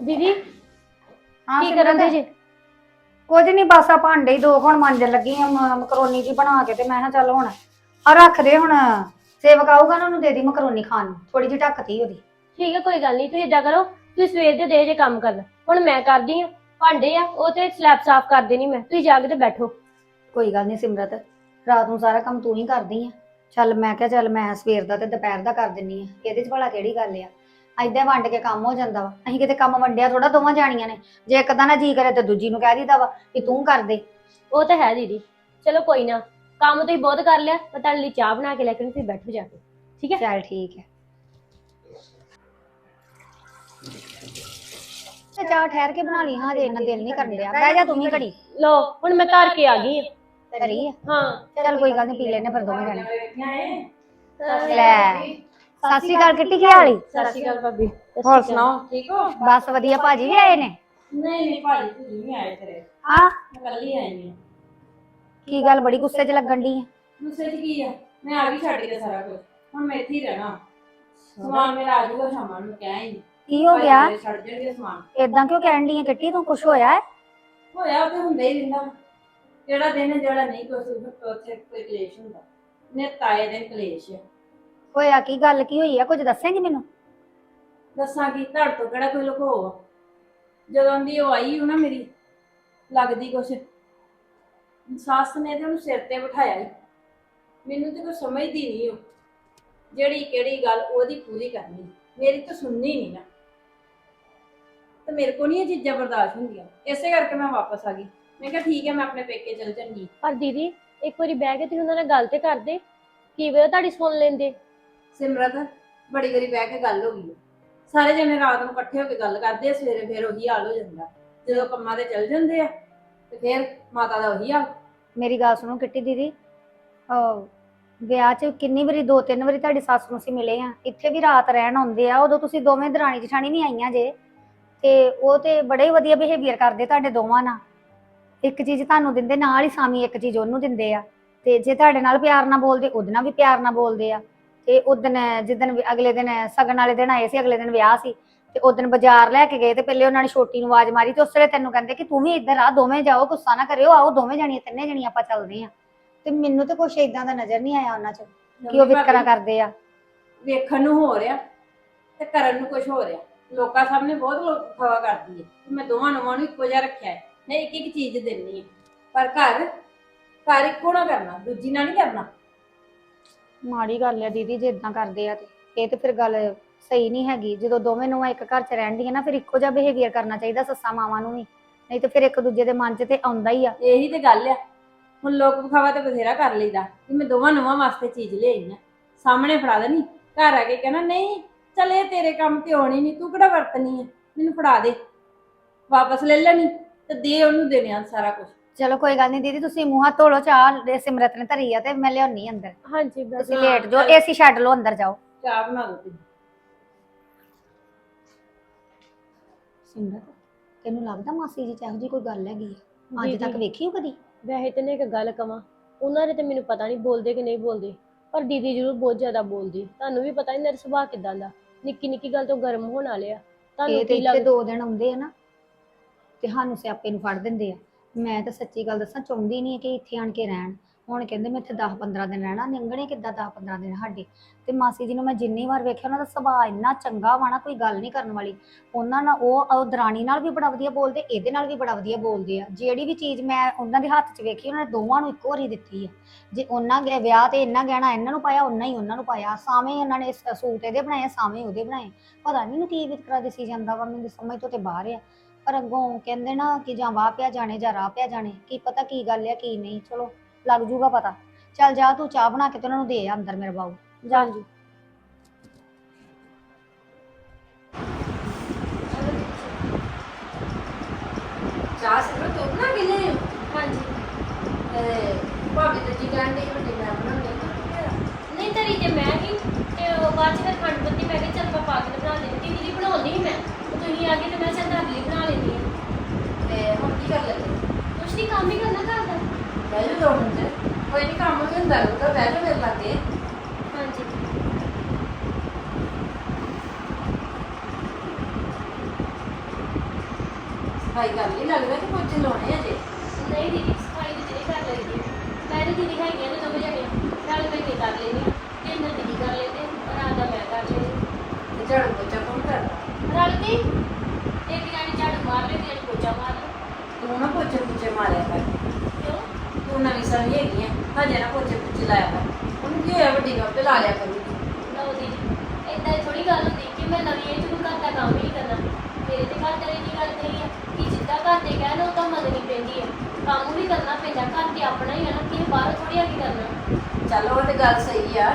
ਦੀਦੀ ਹਾਂ ਕੀ ਕਰਨ ਦੇ? ਸਿਮਰਤ? ਜੀ? ਕੁਝ ਨਹੀਂ ਬਸ ਆ ਭਾਂਡੇ ਹੀ ਦੋ ਹੁਣ ਮਾਂਜਣ ਲੱਗੀ ਆ ਮ- ਮਕਰੋਨੀ ਜੀ ਬਣਾ ਕੇ ਤੇ ਮੈਂ ਕਿਹਾ ਚੱਲ ਹੁਣ ਆ ਰੱਖ ਦੇ ਹੁਣ ਸੇਵਕ ਆਊਗਾ ਨਾ ਉਹਨੂੰ ਦੇ ਦੀ ਮਕਰੋਨੀ ਖਾਣ ਨੂੰ ਥੋੜੀ ਜਿਹੀ ਢੱਕਤੀ ਉਹਦੀ। ਠੀਕ ਹੈ ਕੋਈ ਗੱਲ ਨਹੀਂ ਤੁਸੀਂ ਏਦਾਂ ਕਰੋ ਤੁਸੀਂ ਸਵੇਰ ਦੇ ਦੇ ਜੇ ਕੰਮ ਕਰਨ ਹੁਣ ਮੈਂ ਕਰਦੀ ਆ ਭਾਂਡੇ ਆ ਉਹ ਤੇ ਸਲੈਬ ਸਾਫ਼ ਕਰ ਦੇਣੀ ਮੈਂ ਤੁਸੀਂ ਜਾ ਕੇ ਤੇ ਬੈਠੋ। ਕੋਈ ਗੱਲ ਨਹੀਂ ਸਿਮਰਤ ਰਾਤ ਨੂੰ ਸਾਰਾ ਕੰਮ ਤੂੰ ਹੀ ਕਰਦੀ ਆ ਚੱਲ ਮੈਂ ਕਿਹਾ ਚੱਲ ਮੈਂ ਸਵੇਰ ਦਾ ਤੇ ਦੁਪਹਿਰ ਦਾ ਕਰ ਦਿੰਨੀ ਆ ਇਹਦੇ 'ਚ ਭਲਾ ਕਿਹੜੀ ਗੱਲ ਆ? ਐਦਾਂ ਵੰਡ ਕੇ ਕੰਮ ਹੋ ਜਾਂਦਾ ਵਾ। ਅਸੀਂ ਕਿਤੇ ਕੰਮ ਵੰਡਿਆ ਥੋੜਾ ਦੋਵਾਂ ਜਾਣੀਆਂ ਨੇ। ਜੇ ਇੱਕ ਦਾ ਨਾ ਜੀ ਕਰੇ ਤੇ ਦੂਜੀ ਨੂੰ ਕਹਿ ਦਿੱਤਾ ਵਾ ਕਿ ਤੂੰ ਕਰ ਦੇ। ਉਹ ਤਾਂ ਹੈ ਦੀਦੀ। ਚਲੋ ਕੋਈ ਨਾ ਕੰਮ ਤੁਸੀਂ ਬਹੁਤ ਕਰ ਲਿਆ ਮੈਂ ਤੁਹਾਡੇ ਲਈ ਚਾਹ ਬਣਾ ਕੇ ਲੈ ਕੇ ਆਉਂਦੀ, ਤੁਸੀਂ ਬੈਠੋ ਜਾ ਕੇ। ਠੀਕ ਹੈ? ਚੱਲ ਠੀਕ ਹੈ। ਤੇ ਚਾਹ ਠਹਿਰ ਕੇ ਬਣਾ ਲਈ ਹਾਂ ਜੇ ਇੰਨਾ ਦਿਲ ਨਹੀਂ ਕਰਨ ਡਿਆ। ਬਹਿ ਜਾ ਤੂੰ ਵੀ ਘੜੀ। ਲੋ ਹੁਣ ਮੈਂ ਘਰ ਕੇ ਆ ਗਈ ਕਰੀ ਆ। ਹਾਂ। ਚੱਲ ਕੋਈ ਗੱਲ ਨਹੀਂ ਪੀ ਲੈਨੇ ਫਿਰ ਦੋਵੇਂ ਜਾਣੇ। ਲੈ। ਸਤਿ ਸ਼੍ਰੀ ਅਕਾਲ ਕਿੱਟੀ ਕੀ ਹਾਲੀ ਸਤਿ ਸ਼੍ਰੀ ਅਕਾਲ ਭਾਬੀ। ਹੋਰ ਸੁਣਾਓ? ਠੀਕ ਹੋ? ਬਸ ਵਧੀਆ ਭਾਜੀ ਵੀ ਆਏ ਨੇ? ਨਹੀਂ ਨਹੀਂ ਭਾਜੀ ਤੁਸੀਂ ਨਹੀਂ ਆਏ ਤੇਰੇ ਹਾਂ? ਮੈਂ ਕੱਲੀ ਆਈ ਹਾਂ। ਕੀ ਗੱਲ ਬੜੀ ਗੁੱਸੇ 'ਚ ਲੱਗਣ ਦੀ ਗੁੱਸੇ 'ਚ ਕੀ ਆ? ਮੈਂ ਆ ਗਈ ਛੱਡ ਕੇ ਸਾਰਾ ਕੁਝ ਹੁਣ ਮੈਂ ਇੱਥੇ ਹੀ ਰਹਿਣਾ। ਸਮਾਨ ਮੇਰਾ ਆ ਜਾਊਗਾ ਸ਼ਾਮਾਂ ਨੂੰ ਕਹਿ ਹੀ ਕੀ ਹੋ ਗਿਆ? ਛੱਡ ਜਾਣਗੇ ਸਮਾਨ। ਏਦਾਂ ਕਿਉਂ ਕਹਿਣ ਦੀ ਕਿੱਟੀ? ਤੂੰ ਕੁਛ ਹੋਇਆ ਹੈ? ਹੋਇਆ ਤੇ ਹੁੰਦਾ ਹੀ ਰਹਿੰਦਾ। ਜਿਹੜਾ ਦਿਨ ਹੈ, ਜਿਹੜਾ ਨਹੀਂ ਕੁਛ ਉੱਥੇ ਕੋਈ ਕਲੇਸ਼ ਹੁੰਦਾ। ਨੇ ਤਾਏ ਦੇ ਕਲੇਸ਼ ਆ। ਹੋਇਆ ਕੀ ਗੱਲ ਕੀ ਹੋਈ ਆ? ਕੁਝ ਦੱਸੇਂਗੀ ਮੈਨੂੰ? ਦੱਸਾਂ ਕੀ ਧੜ ਤੋਂ ਕਿਹੜਾ ਕੋਈ ਲੁਕੋ ਆ? ਜਦੋਂ ਦੀ ਉਹ ਆਈ ਉਹ ਨਾ ਮੇਰੀ ਲੱਗਦੀ ਕੁਛ। ਸੱਸ ਨੇ ਤੇ ਉਹਨੂੰ ਸਿਰ ਤੇ ਬਿਠਾਇਆ ਈ। ਮੈਨੂੰ ਤੇ ਕੋਈ ਸਮਝਦੀ ਨਹੀਂ ਉਹ। ਜਿਹੜੀ ਕਿਹੜੀ ਗੱਲ ਉਹਦੀ ਪੂਰੀ ਕਰਨੀ। ਮੇਰੀ ਤਾਂ ਸੁਣਨੀ ਨਹੀਂ ਨਾ। ਤੇ ਮੇਰੇ ਕੋ ਨਹੀਂ ਇਹ ਚੀਜ਼ਾਂ ਬਰਦਾਸ਼ਤ ਹੁੰਦੀਆਂ। ਇਸੇ ਕਰਕੇ ਮੈਂ ਵਾਪਸ ਆ ਗਈ। ਮੈਂ ਕਿਹਾ ਠੀਕ ਹੈ ਮੈਂ ਆਪਣੇ ਪੇਕੇ ਚਲ ਜਾਂਗੀ ਪਰ ਦੀਦੀ ਇੱਕ ਵਾਰੀ ਬਹਿ ਕੇ ਤੁਸੀਂ ਉਹਨਾਂ ਨਾਲ ਗੱਲ ਤੇ ਕਰਦੇ। ਕੀ ਵੇ ਤੁਹਾਡੀ ਸੁਣ ਲੈਂਦੇ। ਸਿਮਰਤ, ਬੜੀ ਵਾਰੀ ਬਹਿ ਕੇ ਗੱਲ ਹੋ ਗਈ ਹੈ। ਸਾਰੇ ਜਣੇ ਰਾਤ ਨੂੰ ਇਕੱਠੇ ਹੋ ਕੇ ਗੱਲ ਕਰਦੇ ਆ, ਸਵੇਰੇ ਫਿਰ ਉਹੀ ਹਾਲ ਹੋ ਜਾਂਦਾ। ਜਦੋਂ ਕੰਮਾਂ ਤੇ ਚਲ ਜਾਂਦੇ ਆ, ਤੇ ਫਿਰ ਮਾਤਾ ਦਾ ਉਹੀ ਹਾਲ। ਮੇਰੀ ਗੱਲ ਸੁਣੋ ਕਿੱਟੀ ਦੀਦੀ। ਅਹ ਵਿਆਹ 'ਚ ਕਿੰਨੀ ਵਾਰੀ, ਦੋ ਤਿੰਨ ਵਾਰੀ ਤੁਹਾਡੀ ਸੱਸ ਨੂੰ ਅਸੀਂ ਮਿਲੇ ਆ ਇੱਥੇ ਵੀ ਰਾਤ ਰਹਿਣ ਆਉਂਦੇ ਆ, ਉਦੋਂ ਤੁਸੀਂ ਦੋਵੇਂ ਦਰਾਣੀ ਜਠਾਣੀ ਵੀ ਆਈਆਂ ਜੇ। ਤੇ ਉਹ ਤੇ ਬੜੇ ਹੀ ਵਧੀਆ ਬਿਹੇਵੀਅਰ ਕਰਦੇ ਤੁਹਾਡੇ ਦੋਵਾਂ ਨਾਲ। ਇੱਕ ਚੀਜ਼ ਤੁਹਾਨੂੰ ਦਿੰਦੇ, ਨਾਲ ਹੀ ਸਾਮੀ ਇੱਕ ਚੀਜ਼ ਉਹਨੂੰ ਦਿੰਦੇ ਆ। ਤੇ ਜੇ ਤੁਹਾਡੇ ਨਾਲ ਪਿਆਰ ਨਾਲ ਬੋਲਦੇ, ਉਹਦੇ ਨਾਲ ਵੀ ਪਿਆਰ ਨਾਲ ਬੋਲਦੇ ਆ। ਤੇ ਉਦਨ ਜਿੱਦਨ ਵੀ- ਅਗਲੇ ਦਿਨ ਸਗਨ ਵਾਲੇ ਦਿਨ ਆਏ ਸੀ ਅਗਲੇ ਦਿਨ ਵਿਆਹ ਸੀ ਤੇ ਉਦਨ ਬਾਜ਼ਾਰ ਲੈ ਕੇ ਗਏ ਤੇ ਪਹਿਲੇ ਉਹਨਾਂ ਨੇ ਛੋਟੀ ਨੂੰ ਆਵਾਜ਼ ਮਾਰੀ ਤੇ ਉਸ ਵੇਲੇ ਤੈਨੂੰ ਕਹਿੰਦੇ ਕਿ ਤੂੰ ਵੀ ਇੱਧਰ ਆ ਦੋਵੇਂ ਜਾਓ ਗੁੱਸਾ ਨਾ ਕਰਿਓ ਆਓ ਦੋਵੇਂ ਜਣੀਆਂ ਤਿੰਨੇ ਜਣੀਆਂ ਆਪਾਂ ਚੱਲਦੇ ਆ ਤੇ ਮੈਨੂੰ ਤੇ ਕੁਛ ਇਦਾਂ ਦਾ ਨਜ਼ਰ ਨਹੀਂ ਆਇਆ ਉਹਨਾਂ 'ਚ ਕਿ ਉਹ ਵਿਤਕਰਾ ਕਰਦੇ ਆ। ਵੇਖਣ ਨੂੰ ਹੋ ਰਿਹਾ ਤੇ ਕਰਨ ਨੂੰ ਕੁਝ ਹੋ ਰਿਹਾ। ਲੋਕਾਂ ਸਾਹਮਣੇ ਬਹੁਤ ਲੋਕ ਖਵਾ ਕਰਦੀ ਹੈ। ਕਿ ਮੈਂ ਦੋਵਾਂ ਨਵਾਂ ਨੂੰ ਇੱਕੋ ਜਿਹਾ ਰੱਖਿਆ ਹੈ। ਮੈਂ ਇੱਕ ਇੱਕ ਚੀਜ਼ ਦੇਣੀ ਹੈ। ਪਰ ਘਰ ਘਰ ਇੱਕੋ ਨਾ ਕਰਨਾ ਦੂਜੀ ਨਾਲ ਨਹੀਂ ਕਰਨਾ। ਮਾੜੀ ਗੱਲ ਹੈ ਦੀਦੀ, ਜੇ ਇਦਾਂ ਕਰਦੇ ਆ ਤੇ। ਇਹ ਤੇ ਫਿਰ ਗੱਲ ਸਹੀ ਨਹੀਂ ਹੈਗੀ। ਜਦੋਂ ਦੋਵੇਂ ਨੂੰ ਇੱਕ ਘਰ 'ਚ ਰਹਿੰਦੀਆਂ ਨਾ, ਫਿਰ ਇੱਕੋ ਜਿਹਾ ਬਿਹੇਵੀਅਰ ਕਰਨਾ ਚਾਹੀਦਾ ਸੱਸਾਂ ਮਾਵਾਂ ਨੂੰ ਵੀ। ਨਹੀਂ ਤੇ ਫਿਰ ਇੱਕ ਦੂਜੇ ਦੇ ਮਨ 'ਚ ਤੇ ਆਉਂਦਾ ਹੀ ਆ। ਇਹੀ ਤੇ ਗੱਲ ਆ। ਹੁਣ ਲੋਕ ਵਿਖਾਵਾ ਤੇ ਬਥੇਰਾ ਕਰ ਲਈਦਾ ਕਿ ਮੈਂ ਦੋਵਾਂ ਨਵਾਂ ਵਾਸਤੇ ਚੀਜ਼ ਲਿਆਈ ਆ। ਸਾਹਮਣੇ ਫੜਾ ਦੇਣੀ ਘਰ ਆ ਕੇ ਕਹਿਣਾ, ਨਹੀਂ, ਚੱਲ ਇਹ ਤੇਰੇ ਕੰਮ ਤੇ ਆਉਣੀ ਨਹੀਂ ਤੂੰ ਕਿਹੜਾ ਵਰਤਣੀ ਹੈ ਮੈਨੂੰ ਫੜਾ ਦੇ। ਵਾਪਸ ਲੈ ਲੈਣੀ ਤੇ ਦੇ ਉਹਨੂੰ ਦੇਣਿਆ ਸਾਰਾ ਕੁਝ ਚਲੋ ਕੋਈ ਗੱਲ ਨਹੀਂ ਦੀਦੀ ਤੁਸੀਂ ਮੂੰਹ ਹੱਥ ਧੋ ਲਓ ਚਾਹ ਦੇ ਸਿਮਰਤ ਨੇ ਧਰੀ ਆ ਤੇ ਮੈਂ ਲਿਆਉਣੀ ਅੰਦਰ। ਹਾਂਜੀ ਬਸ ਤੁਸੀਂ ਲੇਟ ਜੋ ਏਸੀ ਛੱਡ ਲਓ ਅੰਦਰ ਜਾਓ। ਚਾਹ ਬਣਾ ਦੋ ਤੁਸੀਂ। ਸਿਮਰਤ ਤੈਨੂੰ ਲੱਗਦਾ ਮਾਸੀ ਜੀ ਚ ਇਹੋ ਜਿਹੀ ਕੋਈ ਗੱਲ ਹੈਗੀ ਆ? ਅੱਜ ਦੀਦੀ, ਤੱਕ ਵੇਖੀ ਹੋ ਕਦੀ? ਵੈਸੇ ਤੇ ਨੇ ਇੱਕ ਗੱਲ ਕਵਾਂ ਉਹਨਾਂ ਦੇ ਤੇ ਮੈਨੂੰ ਪਤਾ ਨਹੀਂ ਬੋਲਦੇ ਕਿ ਨਹੀਂ ਬੋਲਦੇ ਪਰ ਦੀਦੀ ਜ਼ਰੂਰ ਬਹੁਤ ਜ਼ਿਆਦਾ ਬੋਲਦੀ। ਤੁਹਾਨੂੰ ਵੀ ਪਤਾ ਨਹੀਂ ਮੇਰਾ ਸੁਭਾਅ ਕਿਦਾਂ ਦਾ ਨਿੱਕੀ ਨਿੱਕੀ ਗੱਲ ਤੋਂ ਗਰਮ ਹੋਣ ਵਾਲੇ ਆ। ਤੁਹਾਨੂੰ ਇਹ ਤੇ ਕੀ ਇੱਥੇ ਲੱਗਦਾ? ਦੋ ਦਿਨ ਆਉਂਦੇ ਆ ਨਾ ਤੇ ਸਾਨੂੰ ਸਿਆਪੇ ਨੂੰ ਫੜ ਦਿੰਦੇ ਆ। ਮੈਂ ਤਾਂ ਸੱਚੀ ਗੱਲ ਦੱਸਾਂ, ਚਾਹੁੰਦੀ ਨਹੀਂ ਕਿ ਇੱਥੇ ਆਣ ਕੇ ਰਹਿਣ। ਹੁਣ ਕਹਿੰਦੇ ਮੈਂ ਇੱਥੇ 10 15 ਦਿਨ ਰਹਿਣਾ, ਨਿੰਗਣੇ ਕਿੱਦਾਂ 10 15 ਦਿਨ ਸਾਡੇ? ਤੇ ਮਾਸੀ ਜੀ ਨੂੰ ਮੈਂ ਜਿੰਨੀ ਵਾਰ ਵੇਖਿਆ, ਉਹਨਾਂ ਦਾ ਸੁਭਾਅ ਇੰਨਾ ਚੰਗਾ ਵਾ ਨਾ, ਕੋਈ ਗੱਲ ਨਹੀਂ ਕਰਨ ਵਾਲੀ। ਉਹਨਾਂ ਨਾਲ ਉਹ ਉਹ ਦਰਾਣੀ ਨਾਲ ਵੀ ਬੜਾ ਵਧੀਆ ਬੋਲਦੇ, ਇਹਦੇ ਨਾਲ ਵੀ ਬੜਾ ਵਧੀਆ ਬੋਲਦੇ ਆ। ਜਿਹੜੀ ਵੀ ਚੀਜ਼ ਮੈਂ ਉਹਨਾਂ ਦੇ ਹੱਥ 'ਚ ਵੇਖੀ, ਉਹਨਾਂ ਨੇ ਦੋਵਾਂ ਨੂੰ ਇੱਕੋ ਵਾਰੀ ਦਿੱਤੀ ਆ। ਜੇ ਉਹਨਾਂ ਦੇ ਵਿਆਹ ਤੇ ਇੰਨਾ ਗਹਿਣਾ ਇਹਨਾਂ ਨੂੰ ਪਾਇਆ ਉਹਨਾਂ ਹੀ ਉਹਨਾਂ ਨੂੰ ਪਾਇਆ। ਸਾਵੇਂ ਉਹਨਾਂ ਨੇ ਸੂਟ ਇਹਦੇ ਬਣਾਏ, ਸਾਵੇਂ ਉਹਦੇ ਬਣਾਏ। ਪਤਾ ਨਹੀਂ ਨੂੰ ਕੀ ਵਿਤਕਰਾ ਦਿਸੀ ਜਾਂਦਾ ਵਾ, ਮੈਨੂੰ ਸਮਝ ਤੋਂ ਤੇ ਬਾਹਰ ਆ। ਪਰ ਅੱਗੋਂ ਕਹਿੰਦੇ ਨਾ ਕਿ ਜਾਂ ਵਾਹ ਪਿਆ ਜਾਣੇ ਜਾਂ ਰਾਹ ਪਿਆ ਜਾਣੇ ਕੀ ਪਤਾ ਕੀ ਗੱਲ ਆ ਕੀ ਨਹੀਂ ਚਲੋ ਲੱਗ ਜੂਗਾ ਪਤਾ। ਚੱਲ ਜਾ ਤੂੰ ਚਾਹ ਬਣਾ ਕੇ ਤੇ ਉਹਨਾਂ ਨੂੰ ਦੇ ਆ ਅੰਦਰ ਮੇਰੇ ਬਾਊ। ਜਾ। ਹਾਂਜੀ। ਚਾਹ ਸਿਰ ਤੋਂ ਕੇ ਲਿਆਏ ਹਾਂਜੀ। ਤੇ ਭਾਬੀ ਤੇ ਜੀ ਕਹਿੰਦੇ ਵੱਡੀ ਮੈਂ ਬਣਾਉਂਦੀ ਨਹੀਂ ਤਰੀ ਜੇ ਮੈਂ ਹੀ ਤੇ ਉਹ ਬਾਅਦ ਚ ਫਿਰ ਖੰਡ ਪੱਤੀ ਮੈਂ ਕਿਹਾ ਚੱਲ ਮੈਂ ਪਾ ਕੇ ਤੇ ਬਣਾ ਲੈਂਦੀ ਦੀਦੀ ਬਣਾਉਂਦੀ ਸੀ ਮੈਂ। ਤੇ ਤੁਸੀਂ ਆ ਕੇ ਤੇ ਮੈਂ ਚੱਲ ਅਗਲੀ ਬਣਾ ਲੈਂਦੀ ਹਾਂ। ਤੇ ਹੁਣ ਕੀ ਕਰ ਲੱਗੇ ਕੁਛ ਨਹੀਂ ਕੰਮ ਹੀ ਕਰਨਾ ਘਰ ਦਾ। ਬਹਿ ਜਾ ਦੋ ਮਿੰਟ। ਕੋਈ ਨਹੀਂ ਕੰਮ ਵੀ ਹੁੰਦਾ ਰਹੂਗਾ ਬਹਿ ਜਾ ਮੇਰੇ ਲਾਗੇ। ਹਾਂਜੀ। ਸਫ਼ਾਈ ਕਰ ਲਈ ਲੱਗਦਾ ਕਿ ਪੋਚੇ ਲਾਉਣੇ ਅਜੇ ਨਹੀਂ ਦੀਦੀ ਸਫ਼ਾਈ ਦੀ ਜਿਹੜੀ ਕਰ ਲੈਂਦੀ ਮੈਂ ਤੇ ਦੀਦੀ ਹੈਗੀਆਂ ਨੇ ਦੋਵੇਂ ਜਣੀਆਂ। ਨਾਲ ਮੈਂ ਕੀ ਕਰ ਹਾਂ। ਤਿੰਨ ਦੀਦੀ ਕਰ ਲੈਂਦੇ ਰਾਤ ਦਾ ਮੈਂ ਕਰ ਲੈਂਦੀ ਤੇ ਝਾੜੂ ਪੋਚਾ ਕੌਣ ਕਰਦਾ? ਰਲ ਕੇ ਇੱਕ ਜਾਨੀ ਝਾੜੂ ਮਾਰ ਲੈਂਦੀ ਇੱਕ ਪੋਚਾ ਮਾਰ ਲੈਂਦੀ ਤੂੰ ਨਾ ਪੋਚੇ ਪੁੱਚੇ ਮਾਰਿਆ ਕਰ। ਕਿਉਂ? ਤੂੰ ਨਵੀਂ ਸਾਰੀ ਹੈਗੀ ਆ ਹਜੇ ਨਾ ਪੋਚੇ ਪੁੱਚੇ ਲਾਇਆ ਕਰ। ਉਹਨੂੰ ਕੀ ਹੋਇਆ ਵੱਡੀ ਗੱਲ ਤੇ ਲਾ ਲਿਆ ਕਰੂਗੀ। ਲਓ ਦੀਦੀ ਏਦਾਂ ਥੋੜੀ ਗੱਲ ਹੁੰਦੀ ਕਿ ਮੈਂ ਨਵੀਂ ਏਜ ਨੂੰ ਘਰ ਦਾ ਕੰਮ ਹੀ ਨਹੀਂ ਕਰਨਾ। ਮੇਰੇ ਤੇ ਘਰ ਦੇ ਕੀ ਗੱਲ ਕਹੀ ਹੈ ਕਿ ਜਿੱਦਾਂ ਘਰ ਦੇ ਕਹਿਣ ਉਹ ਤਾਂ ਮੰਨਣੀ ਪੈਂਦੀ ਹੈ ਕੰਮ ਵੀ ਕਰਨਾ ਪੈਂਦਾ ਘਰ ਤੇ ਆਪਣਾ ਹੀ ਹੈ ਨਾ ਕਿ ਬਾਹਰੋਂ ਥੋੜੀ ਆ ਕੇ ਕਰਨਾ। ਚੱਲ ਉਹ ਤੇ ਗੱਲ ਸਹੀ ਆ।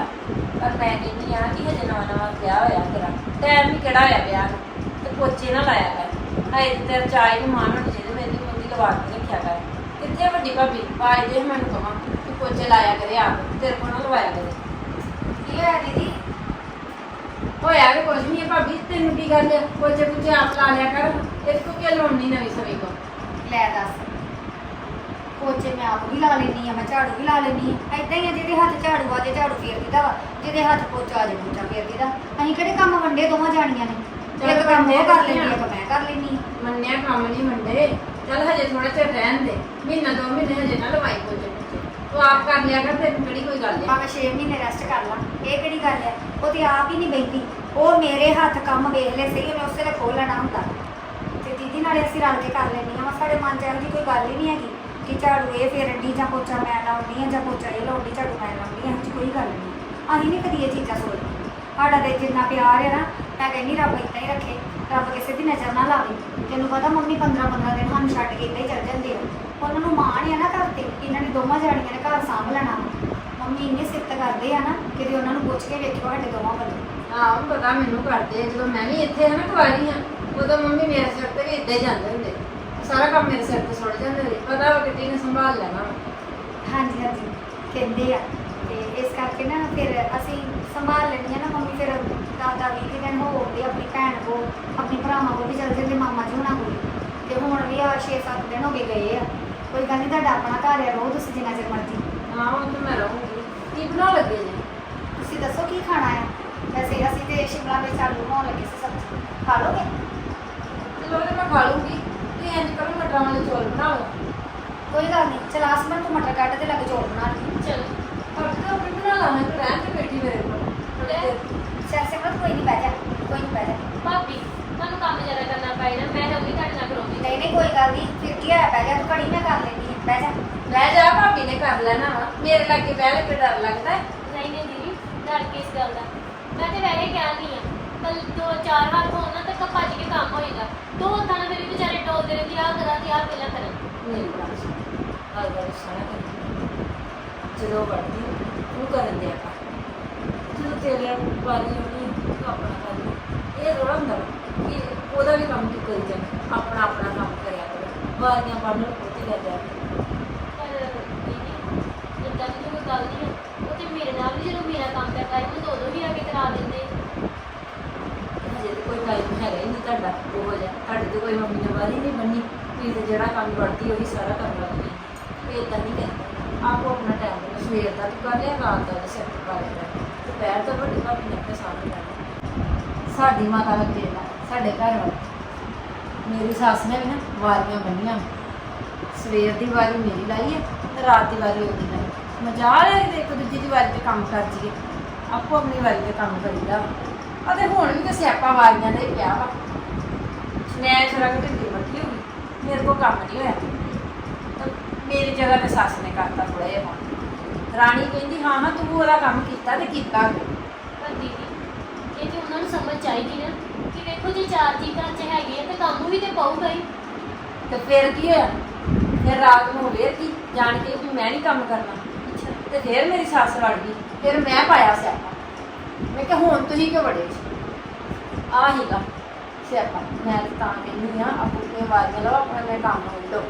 ਪਰ ਮੈਂ ਕਹਿੰਦੀ ਆ ਕਿ ਹਜੇ ਨਵਾਂ ਨਵਾਂ ਵਿਆਹ ਹੋਇਆ ਤੇਰਾ। ਟਾਈਮ ਵੀ ਕਿਹੜਾ ਹੋਇਆ ਵਿਆਹ ਨੂੰ? ਤੇ ਪੋਚੇ ਨਾ ਲਾਇਆ ਕਰ। ਹਾਏ ਤੇ ਤੇਰਾ ਚਾਹ ਨੂੰ ਮਾਨ ਹੋਣੀ ਚਾਹੀਦੀ ਮੇਰੀ ਮੁੰਡੀ ਲਵਾ ਕੇ ਰੱਖਿਆ ਕਰ। ਕਿੱਥੇ ਵੱਡੀ ਭਾਬੀ? ਪਾਏ ਦੇ ਮੈਨੂੰ ਕਹਾਂ ਕਿ ਪੋਚੇ ਲਾਇਆ ਕਰੇ ਆਪ ਤੇਰੇ ਕੋਲ ਨਾ ਲਵਾਇਆ ਕਰੇ। ਕੀ ਹੋਇਆ ਦੀਦੀ? ਹੋਇਆ ਵੀ ਕੁਝ ਨਹੀਂ ਭਾਬੀ, ਤੈਨੂੰ ਕੀ ਗੱਲ ਪੋਚੇ ਪੁੱਚੇ ਆਪ ਲਾ ਲਿਆ ਕਰ ਇਸ ਕੋ ਕੀ ਲੋੜ ਨਹੀਂ ਨਵੀਂ ਸਵੀ ਕੋ ਲੈ ਦੱਸ। ਪੋਚੇ ਮੈਂ ਆਪ ਵੀ ਲਾ ਲੈਣੀ ਆ ਮੈਂ ਝਾੜੂ ਵੀ ਲਾ ਲੈਣੀ ਆ ਐਦਾਂ ਹੀ ਆ ਜਿਹਦੇ ਹੱਥ ਝਾੜੂ ਆ ਜੇ ਝਾੜੂ ਫੇਰ ਦਿੱਤਾ ਵਾ ਜਿਹਦੇ ਹੱਥ ਪੋਚਾ ਆ ਜੇ ਪੋਚਾ ਫੇਰ ਦਿੱਤਾ ਅਸੀਂ ਕਿਹੜੇ ਕੰਮ ਵੰਡੇ ਦੋਵਾਂ ਜਾਣੀਆਂ ਨੇ? ਇੱਕ ਕੰਮ ਉਹ ਕਰ ਲੈਂਦੀ ਆ ਆ। ਇੱਕ ਮੈਂ ਕਰ ਆ। ਮੰਨਿਆ ਕੰਮ ਨਹੀਂ ਮੰਡੇ ਚੱਲ ਹਜੇ ਥੋੜਾ ਚਿਰ ਰਹਿਣ ਦੇ। ਮਹੀਨਾ ਦੋ ਮਹੀਨੇ ਹਜੇ ਨਾ ਲਵਾਈ ਪੋਚੇ ਤੂੰ ਆਪ ਕਰ ਲਿਆ ਕਰ ਤੈਨੂੰ ਕਿਹੜੀ ਕੋਈ ਗੱਲ ਹੈ ਭਾਵੇਂ 6 ਮਹੀਨੇ ਰੈਸਟ ਕਰ ਲਾਂ। ਇਹ ਕਿਹੜੀ ਗੱਲ ਹੈ ਉਹ ਤੇ ਆਪ ਹੀ ਨਹੀਂ ਬੈਠੀ। ਉਹ ਮੇਰੇ ਹੱਥ ਕੰਮ ਵੇਖ ਲੈ ਸਹੀ ਉਹਨੇ ਉਸੇ ਵੇਲੇ ਖੋਲ ਲੈਣਾ ਹੁੰਦਾ। ਤੇ ਦੀਦੀ ਨਾਲੇ ਅਸੀਂ ਰਲ ਕੇ ਕਰ ਲੈਂਦੀਆਂ ਵਾ ਸਾਡੇ ਮਨ 'ਚ ਇਹੋ ਕੋਈ ਗੱਲ ਹੀ ਨਹੀਂ ਹੈਗੀ। ਕਿ ਝਾੜੂ ਇਹ ਫੇਰਨ ਦੀ ਜਾਂ ਪੋਚਾ ਮੈਂ ਲਾਉਂਦੀ ਆ ਜਾਂ ਪੋਚਾ ਇਹ ਲਾਉਂਦੀ ਝਾੜੂ ਮੈਂ ਲਾਉਂਦੀ ਆ ਕੋਈ ਗੱਲ ਨਹੀਂ। ਅਸੀਂ ਨਹੀਂ ਕਦੀ ਇਹ ਚੀਜ਼ਾਂ ਸੋਚਦੇ। ਸਾਡਾ ਤੇ ਜਿੰਨਾ ਪਿਆਰ ਹੈ ਨਾ ਮੈਂ ਕਹਿੰਦੀ ਰੱਬ ਏਦਾਂ ਹੀ ਰੱਖੇ ਰੱਬ ਕਿਸੇ ਦੀ ਨਜ਼ਰ ਨਾ ਲਾਵੇ। ਤੈਨੂੰ ਪਤਾ ਮੰਮੀ 15 15 ਦਿਨ ਸਾਨੂੰ ਛੱਡ ਕੇ ਏਦਾਂ ਹੀ ਚੱਲ ਜਾਂਦੇ ਆ। ਉਹਨਾਂ ਨੂੰ ਮਾਣ ਹੈ ਨਾ ਘਰ ਤੇ ਇਹਨਾਂ ਨੇ ਦੋਵਾਂ ਜਾਣੀਆਂ ਨੇ ਘਰ ਸਾਂਭ ਲੈਣਾ। ਮੰਮੀ ਇੰਨੀ ਸਿਫਤ ਕਰਦੇ ਆ ਨਾ ਕਿਤੇ ਉਹਨਾਂ ਨੂੰ ਪੁੱਛ ਕੇ ਵੇਖਿਓ ਸਾਡੇ ਦੋਵਾਂ ਵੱਲੋਂ। ਹਾਂ ਪਤਾ ਮੈਨੂੰ ਕਰਦੇ ਆ, ਜਦੋਂ ਮੈਂ ਵੀ ਇੱਥੇ ਹਾਂ ਨਾ ਕੁਆਰੀ ਹਾਂ ਉਦੋਂ ਮੰਮੀ ਮੇਰੇ ਸਿਰ ਤੇ ਵੀ ਇੱਦਾਂ ਹੀ ਜਾਂਦੇ ਹੁੰਦੇ ਸਾਰਾ ਕੰਮ ਮੇਰੇ ਸਿਰ ਤੇ ਸੁੱਟ ਜਾਂਦੇ ਹੁੰਦੇ ਪਤਾ ਉਹ ਕਿਤੇ ਨੇ ਸੰਭਾਲ ਲੈਣਾ। ਵਾ। ਹਾਂਜੀ ਹਾਂਜੀ। ਕਹਿੰਦੇ ਆ। ਤੇ ਇਸ ਕਰਕੇ ਨਾ ਫਿਰ ਅਸੀਂ ਸੰਭਾਲ ਲੈਂਦੀਆਂ ਨਾ ਮੰਮੀ ਫਿਰ ਦਾਦਾ ਵੀ ਕਿ ਦਿਨ ਹੋ ਗਏ ਆਪਣੀ ਭੈਣ ਕੋ ਆਪਣੀ ਭਰਾਵਾਂ ਕੋ ਵੀ ਚੱਲ ਜਾਂਦੇ ਮਾਮਾ ਜੀ ਹੁਣਾਂ ਕੋਲ। ਤੇ ਹੁਣ ਵੀ ਆ 6-7 ਦਿਨ ਹੋ ਗਏ ਗਏ ਆ। ਕੋਈ ਗੱਲ ਨਹੀਂ ਤੁਹਾਡਾ ਆਪਣਾ ਘਰ ਹੈ ਰਹੋ ਤੁਸੀਂ ਜਿੰਨਾ ਚਿਰ ਮਰਜ਼ੀ। ਹਾਂ ਉਹ ਤਾਂ ਮੈਂ ਰਹੂੰਗੀ। ਕੀ ਬਣਾ ਲੱਗੇ ਜੀ? ਤੁਸੀਂ ਦੱਸੋ ਕੀ ਖਾਣਾ ਆ? ਵੈਸੇ ਅਸੀਂ ਤੇ ਸ਼ਿਮਲਾ ਮਿਰਚ ਆਲੂ ਬਣਾਉਣ ਲੱਗੇ ਸੀ ਸਬਜ਼ੀ। ਖਾ ਲੋਗੇ? ਚਲੋ ਤੇ ਮੈਂ ਖਾ ਲੂੰਗੀ। ਤੁਸੀਂ ਇੰਜ ਕਰੋ ਮਟਰਾਂ ਵਾਲੇ ਚੌਲ ਬਣਾ ਲਓ ਕੋਈ ਗੱਲ ਨਹੀਂ ਚਲ ਆਸਮਨ ਤੋਂ ਮਟਰ ਕੱਢ ਤੇ ਲੱਗ ਚੌਲ ਬਣਾ ਲਈ। ਚਲ ਪਰ ਤਾਂ ਬਣਾ ਲਾ ਮੈਂ ਤਾਂ ਰਹਿਣ ਕੇ ਬੈਠੀ ਮੇਰੇ ਕੋਲ ਥੋੜ੍ਹੀ ਦੇਰ। ਸਰ ਸਿਮਰਤ ਕੋਈ ਨਹੀਂ ਬਹਿ ਜਾ ਕੋਈ ਨਹੀਂ ਬਹਿ ਜਾ। ਭਾਬੀ ਤੁਹਾਨੂੰ ਕੰਮ ਜ਼ਿਆਦਾ ਕਰਨਾ ਪੈਣਾ ਮੈਂ ਰਹੂੰਗੀ ਤੁਹਾਡੇ ਨਾਲ ਕਰਾਉਂਦੀ ਨਹੀਂ ਨਹੀਂ ਕੋਈ ਗੱਲ ਨਹੀਂ ਫਿਰ ਕੀ ਹੋਇਆ ਬਹਿ ਜਾ ਤੂੰ ਘੜੀ ਮੈਂ ਕਰ ਲੈਂਦੀ ਹਾਂ ਬਹਿ ਜਾ। ਬਹਿ ਜਾ ਭਾਬੀ ਨੇ ਕਰ ਲੈਣਾ ਵਾ ਮੇਰੇ ਲਾਗੇ ਬਹਿ ਲੈ ਕੇ ਡਰ ਲੱਗਦਾ ਹੈ। ਨਹੀਂ ਨਹੀਂ ਦੀਦੀ ਡਰ ਕਿਸ ਗੱਲ ਦਾ। ਮੈਂ ਤੇ ਵੈਸੇ ਕਹਿੰਦੀ ਆ ਕੱਲ ਦੋ ਚਾਰ ਹੱਥ ਹੋਣ ਨਾ ਤਾਂ ਭੱਜ ਕੇ ਕੰਮ ਹੋਏਗਾ। ਦੋ ਹੱਥਾਂ ਮੇਰੇ ਵਿਚਾਰੇ ਟੋਲਦੇ ਰਹਿੰਦੇ ਆ ਕਰਾਂ ਤੇ ਆ ਪਹਿਲਾਂ ਕਰਨ। ਮੇਰੀ ਗੱਲ ਸੁਣ। ਹਰ ਵਾਰ ਸਾਰਾ ਕਰਦੀ ਜਦੋਂ ਵੜਦੀ ਉਹ ਕਰਨ ਦਿਆ ਕਰ। ਜਦੋਂ ਤੇਰੇ ਵਾਰੀ ਹੋਣੀ ਤੂੰ ਆਪਣਾ ਕਰ ਲਈ। ਇਹ ਥੋੜਾ ਹੁੰਦਾ ਵਾ ਕਿ ਉਹਦਾ ਵੀ ਕੰਮ ਤੂੰ ਕਰੀ ਜਾ ਆਪਣਾ ਆਪਣਾ ਕੰਮ ਕਰਿਆ ਕਰ। ਵਾਰੀਆਂ ਪੜਨ ਨੂੰ ਕੋਤੇ ਲੈ ਜਾ। ਪਰ ਦੀਦੀ ਜਿੱਦਾਂ ਦੀ ਤਾਂ ਕੋਈ ਗੱਲ ਨਹੀਂ ਹੈ ਉਹ ਤੇ ਮੇਰੇ ਨਾਲ ਵੀ ਜਦੋਂ ਮੇਰਾ ਕੰਮ ਕਰਦਾ ਹੈ ਉਹ ਉਦੋਂ ਵੀ ਆ ਕੇ ਕਰਾ ਦਿੰਦੇ ਹਜੇ ਤੇ ਕੋਈ ਟਾਈਮ ਹੈਗਾ ਹੀ ਨਹੀਂ ਤੁਹਾਡਾ, ਉਹ ਜਾ ਤੁਹਾਡੇ ਤੇ ਕੋਈ ਮੰਮੀ ਨੇ ਵਾਰੀ ਨਹੀਂ ਬੰਨੀ, ਤੁਸੀਂ ਤੇ ਜਿਹੜਾ ਕੰਮ ਵੜਦੀ ਉਹੀ ਸਾਰਾ ਕੰਮ ਲੱਗਦੀ ਇਹ ਤਾਂ ਨਹੀਂ ਕਰਦੇ ਆਪੋ ਆਪਣਾ ਟਾਈਮ ਸਵੇਰ ਦਾ ਤੂੰ ਕਰ ਲਿਆ, ਰਾਤ ਦਾ ਤੇ ਸਿਰ ਤੇ ਕਰ ਲਿਆ। ਦੁਪਹਿਰ ਤੋਂ ਵੱਡੀ ਭਾਬੀ ਨੇ ਆਪਣੇ ਸਾਹਮਣੇ ਕਰਨਾ ਸਾਡੀ ਮਾਤਾ ਲੱਗੇ ਨਾ ਸਾਡੇ ਘਰ ਵਾਲੀ। ਮੇਰੀ ਸੱਸ ਨੇ ਵੀ ਨਾ ਵਾਰੀਆਂ ਬੰਨੀਆਂ। ਸਵੇਰ ਦੀ ਵਾਰੀ ਮੇਰੀ ਲਾਈ ਹੈ ਤੇ ਰਾਤ ਦੀ ਵਾਰੀ ਉਹਦੀ ਲਾਈ। ਮਜ਼ਾਲ ਹੈ ਕਿ ਇੱਕ ਦੂਜੀ ਦੀ ਵਾਰੀ ਤੇ ਕੰਮ ਕਰ ਜੀਏ ਆਪੋ ਆਪਣੀ ਵਾਰੀ ਤੇ ਕੰਮ ਕਰੀਦਾ ਵਾ। ਅਤੇ ਹੁਣ ਵੀ ਤੇ ਸਿਆਪਾ ਵਾਰੀਆਂ ਦਾ ਹੀ ਪਿਆ ਵਾ। ਮੈਂ ਥੋੜਾ ਕਿ ਢਿੱਲੀ ਮੱਠੀ ਹੋ ਗਈ ਮੇਰੇ ਕੋਲ ਕੰਮ ਨਹੀਂ ਹੋਇਆ। ਤਾਂ ਮੇਰੀ ਜਗ੍ਹਾ ਤੇ ਸੱਸ ਨੇ ਕਰਤਾ ਥੋੜਾ ਜਿਹਾ ਕੰਮ ਰਾਣੀ ਕਹਿੰਦੀ ਹਾਂ ਹਾਂ ਤੂੰ ਉਹਦਾ ਕੰਮ ਕੀਤਾ ਤੇ ਕੀਤਾ ਪਰ ਦੀਦੀ ਇਹ ਤੇ ਉਹਨਾਂ ਨੂੰ ਸਮਝ ਚਾਹੀਦੀ ਨਾ ਕਿ ਵੇਖੋ ਜੇ ਚਾਰ ਜੀ ਘਰ 'ਚ ਹੈਗੇ ਆ ਤੇ ਕੰਮ ਵੀ ਤੇ ਪਊਗਾ ਹੀ। ਤੇ ਫਿਰ ਕੀ ਹੋਇਆ? ਫਿਰ ਰਾਤ ਨੂੰ ਵੇਰ ਕੀ? ਜਾਣ ਕੇ ਵੀ ਮੈਂ ਨਹੀਂ ਕੰਮ ਕਰਨਾ। ਤੇ ਫਿਰ ਮੇਰੀ ਸੱਸ ਲੜ ਗਈ ਫਿਰ ਮੈਂ ਪਾਇਆ ਸਿਆਪਾ। ਮੈਂ ਕਿਹਾ ਹੁਣ ਤੁਸੀਂ ਕਿਉਂ ਵੜੇ? ਆ ਹੀਗਾ। ਸਿਆਪਾ ਮੈਂ ਤਾਂ ਕਹਿੰਦੀ ਆ ਆਪੋ ਆਪਣੇ ਵਾਰੀਆਂ ਆਪਣਾ ਮੈਂ ਕੰਮ ਹੋ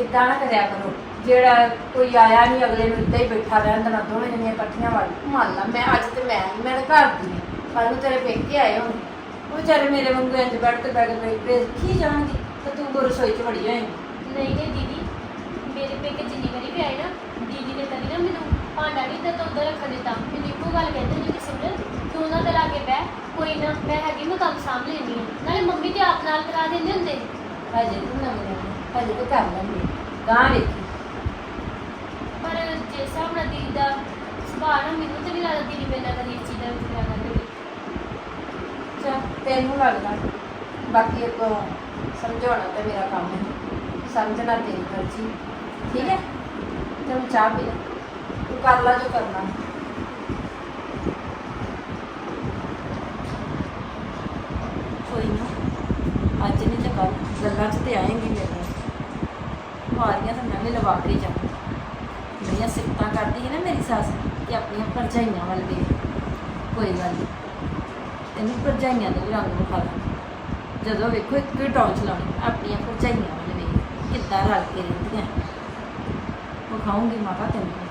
ਇਦਾਂ ਨਾ ਕਰਿਆ ਕਰੋ। ਜਿਹੜਾ ਕੋਈ ਆਇਆ ਨਹੀਂ ਅਗਲੇ ਨੂੰ ਇੱਦਾਂ ਹੀ ਬੈਠਾ ਰਹਿਣ ਦੇਣਾ, ਦੋਵੇਂ ਜਣੀਆਂ ਇਕੱਠੀਆਂ ਵੜ ਮੰਨ ਲਾ। ਮੈਂ ਅੱਜ ਤੇ ਮੈਂ ਮੈਂ ਘਰ ਦੀ ਕੱਲ ਨੂੰ ਤੇਰੇ ਪੇਕੇ ਆਏ ਹੋਣ। ਉਹ ਵਿਚਾਰੇ ਮੇਰੇ ਵਾਂਗੂ ਇੰਜ ਬੈਠ ਕੇ ਬੈਠ ਕੇ ਵੇਖੀ ਜਾਣਗੇ? ਤੇ ਤੂੰ ਕੋ ਰਸੋਈ 'ਚ ਵੜੀ ਹੋਏਂਗੀ ਨਹੀਂ ਨਹੀਂ ਦੀਦੀ, ਮੇਰੇ ਪੇਕੇ ਜਿੰਨੀ ਵਾਰੀ ਵੀ ਆਏ ਨਾ, ਦੀਦੀ ਨੇ ਕਦੀ ਨਾ ਮੈਨੂੰ ਭਾਂਡਾ ਨਹੀਂ ਤਾਂ ਉੱਧਰ ਰੱਖ ਦਿੱਤਾ। ਮੈਨੂੰ ਇੱਕੋ ਗੱਲ ਕਹਿੰਦੇ ਨੇ ਕਿ ਤੂੰ ਉਹਨਾਂ ਦੇ ਲਾਗੇ ਬਹਿ ਕੋਈ ਨਾ ਮੈਂ ਹੈਗੀ ਮੈਂ ਕੰਮ ਸਾਂਭ ਲੈਂਦੀ ਹਾਂ। ਨਾਲੇ ਮੰਮੀ ਤੇ ਆਪ ਨਾਲ ਕਰਾ ਦਿੰਦੇ ਹੁੰਦੇ। ਹਜੇ ਤੂੰ ਨਵੀਂ ਨਵੀਂ ਹਜੇ ਤੂੰ ਕਰ ਲੈਂਦੀ ਗਾਂ ਵੇਖੀ। ਪਰ ਜੇ ਹਿਸਾਬ ਨਾਲ ਦੀਦੀ ਦਾ ਸੁਭਾਅ ਨਾ ਮੈਨੂੰ ਤੇ ਨਹੀਂ ਲੱਗਦਾ ਦੀਦੀ ਮੇਰੇ ਨਾਲ ਕਦੀ ਇਸ ਚੀਜ਼ ਦਾ ਵਿਚਾਰ ਕਰੇਗੀ ਚੱਲ ਤੈਨੂੰ ਲੱਗਦਾ ਬਾਕੀ ਤੋਂ ਸਮਝਾਉਣਾ ਤੇ ਮੇਰਾ ਕੰਮ ਹੈ। ਸਮਝਣਾ ਤੇਰੀ ਮਰਜ਼ੀ। ਠੀਕ ਹੈ? ਚਲ ਚਾਹ ਪੀ ਲੈ। ਤੂੰ ਕਰ ਲੈ ਜੋ ਕਰਨਾ ਕੋਈ ਨਾ ਅੱਜ ਨਹੀਂ ਤੇ ਕੱਲ ਗੱਲਾਂ 'ਚ ਤੇ ਆਏਂਗੀ ਮੇਰੇ ਨਾਲ। ਮਾਰੀਆਂ ਤਾਂ ਮੈਂ ਵੀ ਲਵਾ ਕੇ ਜਾ ਮੇਰੀਆਂ ਸਿਫਤਾਂ ਕਰਦੀ ਹੈ ਨਾ ਮੇਰੀ ਸੱਸ ਕਿ ਆਪਣੀਆਂ ਭਰਜਾਈਆਂ ਵੱਲ ਵੇਖ ਕੋਈ ਗੱਲ ਨਹੀਂ ਤੈਨੂੰ ਭਰਜਾਈਆਂ ਦੇ ਰੰਗ ਵਿਖਾ ਦਾਂ। ਜਦੋਂ ਵੇਖੋ ਇੱਕ ਹੀ ਟੌਂਚ ਲਾਉਣੀ, ਆਪਣੀਆਂ ਭਰਜਾਈਆਂ ਵੱਲ ਵੇਖ। ਕਿੱਦਾਂ ਰਲ ਕੇ ਰਹਿੰਦੀਆਂ। ਵਿਖਾਉਂਗੀ ਮਾਤਾ ਤੈਨੂੰ।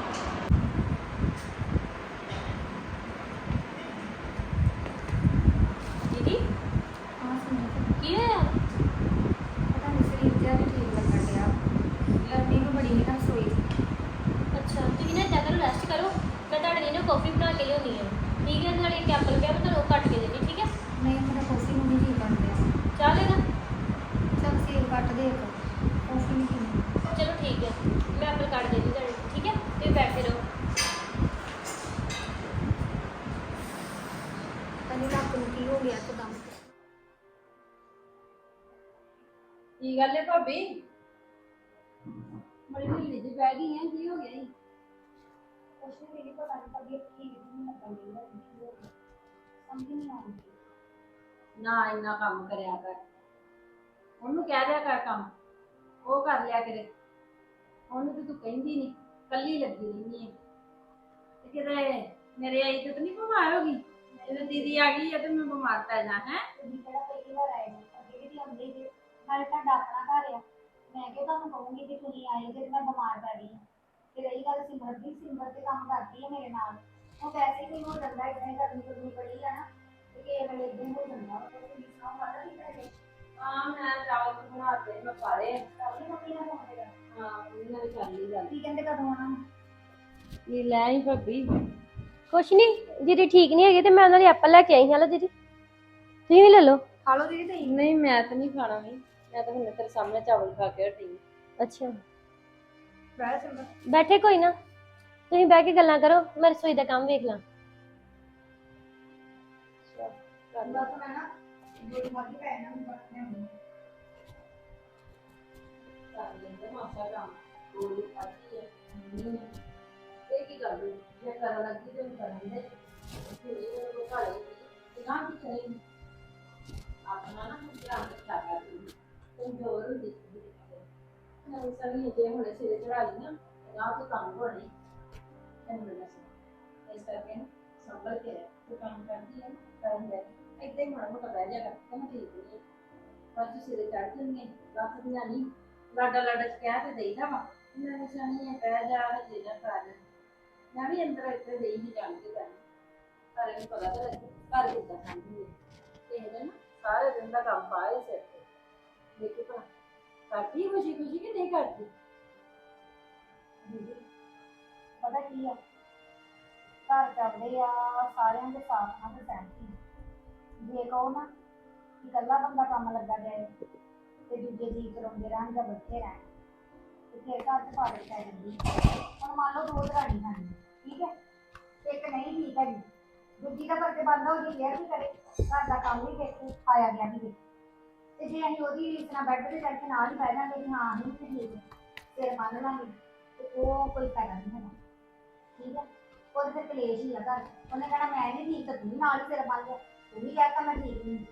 ਭਾਬੀ? ਬੜੀ ਢਿੱਲੀ ਜਿਹੀ ਪੈ ਗਈ ਹੈ ਕੀ ਹੋ ਗਿਆ ਜੀ ਕੁਛ ਨਹੀਂ ਮੇਰੀ ਪਤਾ ਨਹੀਂ ਤਬੀਅਤ ਠੀਕ ਨਹੀਂ ਲੱਗਣ ਦੀ ਹੈ ਕੀ ਹੋ ਗਿਆ। ਸਮਝ ਨਹੀਂ ਆਉਂਦੀ। ਨਾ ਇੰਨਾ ਕੰਮ ਕਰਿਆ ਕਰ। ਉਹਨੂੰ ਕਹਿ ਦਿਆ ਕਰ ਕੰਮ। ਉਹ ਕਰ ਲਿਆ ਕਰੇ। ਉਹਨੂੰ ਤੇ ਤੂੰ ਕਹਿੰਦੀ ਨਹੀਂ ਕੱਲੀ ਲੱਗੀ ਰਹਿੰਦੀ ਹੈ ਤੇ ਕਿਤੇ ਮੇਰੇ ਆਈ ਤੇ ਨਹੀਂ ਬਿਮਾਰ ਹੋ ਗਈ? ਜਦੋਂ ਦੀਦੀ ਆ ਗਈ ਹੈ ਤੇ ਮੈਂ ਬਿਮਾਰ ਪੈ ਜਾ ਹੈ? ਨਾਲੇ ਤੁਹਾਡਾ ਆਪਣਾ ਘਰ ਆ। ਮੈਂ ਕਿਹਾ ਤੁਹਾਨੂੰ ਕਹੂੰਗੀ ਕਿ ਤੁਸੀਂ ਆਏ ਜੇ ਮੈਂ ਬਿਮਾਰ ਪੈ ਗਈ ਹਾਂ। ਤੇ ਰਹੀ ਗੱਲ ਸਿਮਰਤ ਦੀ ਸਿਮਰਤ ਤੇ ਕੰਮ ਕਰਦੀ ਹੈ ਮੇਰੇ ਨਾਲ। ਉਹ ਵੈਸੇ ਹੀ ਹੋ ਜਾਂਦਾ ਇਦਾਂ ਹੀ ਕਰਨੀ ਕਰਨੀ ਪੜੀ ਆ ਨਾ ਤੇ ਕਿਸੇ ਵੇਲੇ ਇਦਾਂ ਹੀ ਹੋ ਜਾਂਦਾ। ਉਹ ਤੁਸੀਂ ਸਾਹ ਪਤਾ ਨਹੀਂ ਕਰੇ ਹਾਂ ਮੈਂ ਚਾਵਲ ਬਣਾ ਕੇ ਮੈਂ ਪਾ ਲਏ ਆਪਣੀ ਮੰਮੀ ਨਾਲ ਫੋਨ ਕਰ ਹਾਂ ਉਹਨਾਂ ਨੇ ਕਰ ਲਈ ਗੱਲ। ਕੀ ਕਹਿੰਦੇ ਕਦੋਂ ਆਉਣਾ? ਇਹ ਲੈ ਆਈ ਭਾਬੀ। ਕੁਛ ਨਹੀਂ ਦੀਦੀ ਠੀਕ ਨਹੀਂ ਹੈਗੇ ਤੇ ਮੈਂ ਉਹਨਾਂ ਲਈ ਐਪਲ ਲੈ ਕੇ ਆਈ ਹਾਂ। ਲਓ ਦੀਦੀ ਤੁਸੀਂ ਵੀ ਲੈ ਲਓ। ਖਾ ਲਓ ਦੀਦੀ ਤੁਸੀਂ। ਨਹੀਂ ਮੈਂ ਤਾਂ ਨਹੀਂ ਖਾਣਾ ਵੀ। ਮੈਂ ਤਾਂ ਹੁਣ ਤੇਰੇ ਸਾਹਮਣੇ ਚਾਵਲ ਖਾ ਕੇ ਹਟੀ ਹਾਂ। ਅੱਛਾ। ਬੈਠੇ ਕੋਈ ਨਾ। ਤੁਸੀਂ ਬਹਿ ਕੇ ਗੱਲਾਂ ਕਰੋ ਮੈਂ ਰਸੋਈ ਦਾ ਕੰਮ ਵੇਖ ਲਾਂ। ਕਰ ਲਾ। ਬਸ ਮੈਂ ਨਾ ਜਿਹੜੀ ਮਰਜ਼ੀ ਪੈ ਨਾ ਮੈਂ ਬਸ ਨਹੀਂ ਕਰ ਲੈਂਦੇ ਮਾਸਾ ਕੰਮ। ਗੋਲੀ ਖਾਦੀ ਹੈ ਨਹੀਂ ਇਹ ਕੀ ਕਰ ਜੇ ਕਰਨ ਲੱਗੀ ਤੇ ਉਹ ਕਰਨ ਦੇ। ਥੋੜੀ ਉਹ ਘਾਲੇ ਤੇ ਨਾ ਕੀ ਕਰੇਗੀ? ਆਪਣਾ ਨਾ ਧਿਆਨ ਰੱਖਿਆ ਕਰ ਕਮਜ਼ੋਰ ਹੁੰਦੀ ਨਾ ਸਭੀ ਜੇ ਹੁਣ ਸਿਰੇ ਚੜਾ ਲਈ ਨਾ ਨਾ ਤੇ ਕੰਮ ਹੋਣੀ ਤੈਨੂੰ ਮੈਂ ਇਸ ਕਰਕੇ ਨਾ ਸੰਭਲ ਕੇ ਰਹਿ ਤੂੰ ਕੰਮ ਕਰਦੀ ਹੈ ਨਾ, ਕਰਨ ਦੇ ਮਾੜਾ ਮੋਟਾ ਬਹਿ ਜਾ ਕੰਮ ਠੀਕ ਨਹੀਂ ਪਰ ਤੂੰ ਸਿਰੇ ਚੜ ਜਾਂਦੀ ਲੱਤ ਦੀਆਂ ਨਹੀਂ ਲਾਡਾ ਲਾਡਾ ਚ ਕਹਿ ਤੇ। ਦੇਈਦਾ ਵਾ ਮੈਂ ਨਿਸ਼ਾਨੀ ਹੈ ਕਹਿ ਜਾ ਹਜੇ ਨਾ ਕਰ ਮੈਂ ਵੀ ਅੰਦਰ ਇੱਥੇ ਦੇਈ ਹੀ ਜਾਣ ਕਰ ਪਰ ਇਹਨੂੰ ਪਤਾ ਤਾਂ ਘਰ ਕਿੱਦਾਂ ਸੰਭੀ ਹੈ ਤੇ ਇਹਨੇ ਨਾ ਸਾਰੇ ਦਿਨ ਦਾ ਕੰਮ ਪਾਏ ਸਿਰ ਤੇ ਦੇਖੀ ਭਲਾ ਕਰਦੀ ਖੁਸ਼ੀ ਖੁਸ਼ੀ ਕਿ ਨਹੀਂ ਕਰਦੀ? ਦੀਦੀ, ਪਤਾ ਕੀ ਆ? ਘਰ ਚੱਲਦੇ ਆ, ਸਾਰਿਆਂ ਦੇ ਸਾਥ ਨਾਲ ਤੇ ਸਹਿਮਤੀ ਜੇ ਕਹੋ ਨਾ ਕਿ ਇਕੱਲਾ ਬੰਦਾ ਕੰਮ ਲੱਗਾ ਜਾਏ ਤੇ ਦੂਜੇ ਜੀ ਕਰਾਉਂਦੇ ਰਹਿਣ ਜਾਂ ਬੱਚੇ ਰਹਿਣ ਤੇ ਫਿਰ ਘਰ ਚ ਪਾਲਕ ਪੈ ਜਾਂਦੀ ਹੁਣ ਮੰਨ ਲਓ ਦੋ ਧਰਾਣੀ ਹਨ ਠੀਕ ਹੈ ਤੇ ਇੱਕ ਨਹੀਂ ਠੀਕ ਹੈ ਦੂਜੀ ਦਾ ਫਰਜ਼ ਬਣਦਾ ਉਹਦੀ ਕੇਅਰ ਵੀ ਕਰੇ। ਘਰ ਦਾ ਕੰਮ ਵੀ ਦੇਖੇ, ਆਇਆ ਗਿਆ ਵੀ ਦੇਖੇ। ਤੇ ਜੇ ਅਸੀਂ ਉਹਦੀ ਰੀਸ ਨਾਲ ਬੈੱਡ ਤੇ ਚੜ ਕੇ ਨਾਲ ਹੀ ਬਹਿ ਜਾਂਗੇ ਕਿ ਹਾਂ ਅਸੀਂ ਵੀ ਠੀਕ ਹੈ ਫਿਰ ਮੰਨ ਲਾਂਗੇ, ਤੇ ਉਹ ਕੋਈ ਫਾਇਦਾ ਨਹੀਂ ਹੈਗਾ। ਠੀਕ ਹੈ? ਉਹਦੇ ਫਿਰ ਕਲੇਸ਼ ਹੀ ਆ ਘਰ। ਉਹਨੇ ਕਹਿਣਾ, ਮੈਂ ਨਹੀਂ ਠੀਕ ਤਾਂ ਤੂੰ ਨਾਲ ਹੀ ਸਿਰ ਬੰਨ ਲਿਆ ਤੂੰ ਵੀ ਕਹਿ ਤਾ ਮੈਂ ਠੀਕ ਨਹੀਂ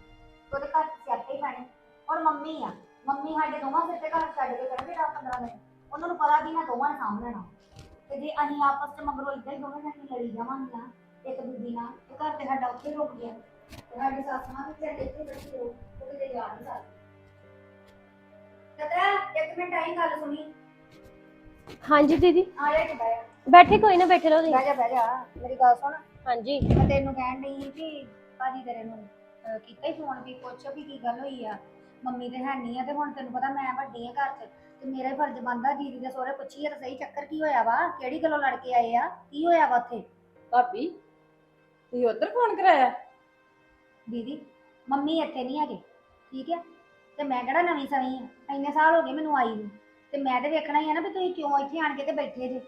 ਉਹਦੇ ਘਰ ਸਿਆਪੇ ਹੀ ਪੈਣੇ। ਔਰ ਮੰਮੀ ਆ। ਮੰਮੀ ਸਾਡੇ ਦੋਵਾਂ ਸਿਰ ਤੇ ਘਰ ਛੱਡ ਕੇ ਕਰਨਗੇ 10 15 ਦਿਨ ਉਹਨਾਂ ਨੂੰ ਪਤਾ ਵੀ ਨਾ ਦੋਵਾਂ ਨੇ ਲੈਣਾ। ਤੇ ਜੇ ਅਸੀਂ ਆਪਸ 'ਚ ਮਗਰੋਂ ਇਦਾਂ ਹੀ ਦੋਵੇਂ ਜਣੇ ਲੜੀ ਜਾਵਾਂਗੀਆਂ, ਇੱਕ ਦੂਜੀ ਨਾਲ, ਤੇ ਘਰ ਤੇ ਸਾਡਾ ਉੱਥੇ ਰੁਕ ਗਿਆ। ਸਾਡੀ ਸੱਸ ਨਾਲ ਵੀ ਫਿਰ ਇੱਥੇ ਬੈਠੀ ਰਹੋ ਉਹ ਕਿਤੇ ਜਾ ਨਹੀਂ ਸਕਦੀ ਕਤਰਾ ਇੱਕ ਮਿੰਟ ਆਈ ਗੱਲ ਸੁਣੀ। ਹਾਂਜੀ ਦੀਦੀ। ਆ ਜਾ ਕੇ ਬਹਿ ਜਾ। ਬੈਠੇ ਕੋਈ ਨਾ ਬੈਠੇ ਰਹੋ ਤੁਸੀਂ। ਬਹਿ ਜਾ ਬਹਿ ਜਾ ਮੇਰੀ ਗੱਲ ਸੁਣ। ਹਾਂਜੀ। ਮੈਂ ਤੈਨੂੰ ਕਹਿਣ ਡਈ ਸੀ ਕਿ ਭਾਜੀ ਤੇਰੇ ਨੂੰ ਅਹ, ਕੀਤਾ ਹੀ ਫੋਨ ਵੀ ਪੁੱਛ ਵੀ ਕੀ ਗੱਲ ਹੋਈ ਆ। ਮੰਮੀ ਤੇ ਹੈ ਨਹੀਂ ਆ ਤੇ ਹੁਣ ਤੈਨੂੰ ਪਤਾ ਮੈਂ ਵੱਡੀ ਆ ਘਰ 'ਚ ਤੇ ਮੇਰਾ ਹੀ ਫਰਜ਼ ਬਣਦਾ ਦੀਦੀ ਦੇ ਸਹੁਰੇ ਪੁੱਛੀਏ ਤਾਂ ਸਹੀ ਚੱਕਰ ਕੀ ਹੋਇਆ ਵਾ? ਕਿਹੜੀ ਗੱਲੋਂ ਲੜ ਕੇ ਆਏ ਆ? ਕੀ ਹੋਇਆ ਵਾ ਉੱਥੇ? ਭਾਬੀ ਤੁਸੀਂ ਉਧਰ ਫੋਨ ਕਰਾਇਆ? ਦੀਦੀ, ਮੰਮੀ ਇੱਥੇ ਨਹੀਂ ਹੈਗੇ, ਠੀਕ ਹੈ ਤੇ ਮੈਂ ਕਿਹੜਾ ਨਵੀਂ ਸਵੀ ਆ? ਇੰਨੇ ਸਾਲ ਹੋ ਗਏ ਮੈਨੂੰ ਆਈ ਨੂੰ, ਤੇ ਮੈਂ ਤੇ ਵੇਖਣਾ ਹੀ ਆ ਨਾ ਵੀ ਤੁਸੀਂ ਕਿਉਂ ਇੱਥੇ ਆਣ ਕੇ ਤੇ ਬੈਠੇ ਜੇ।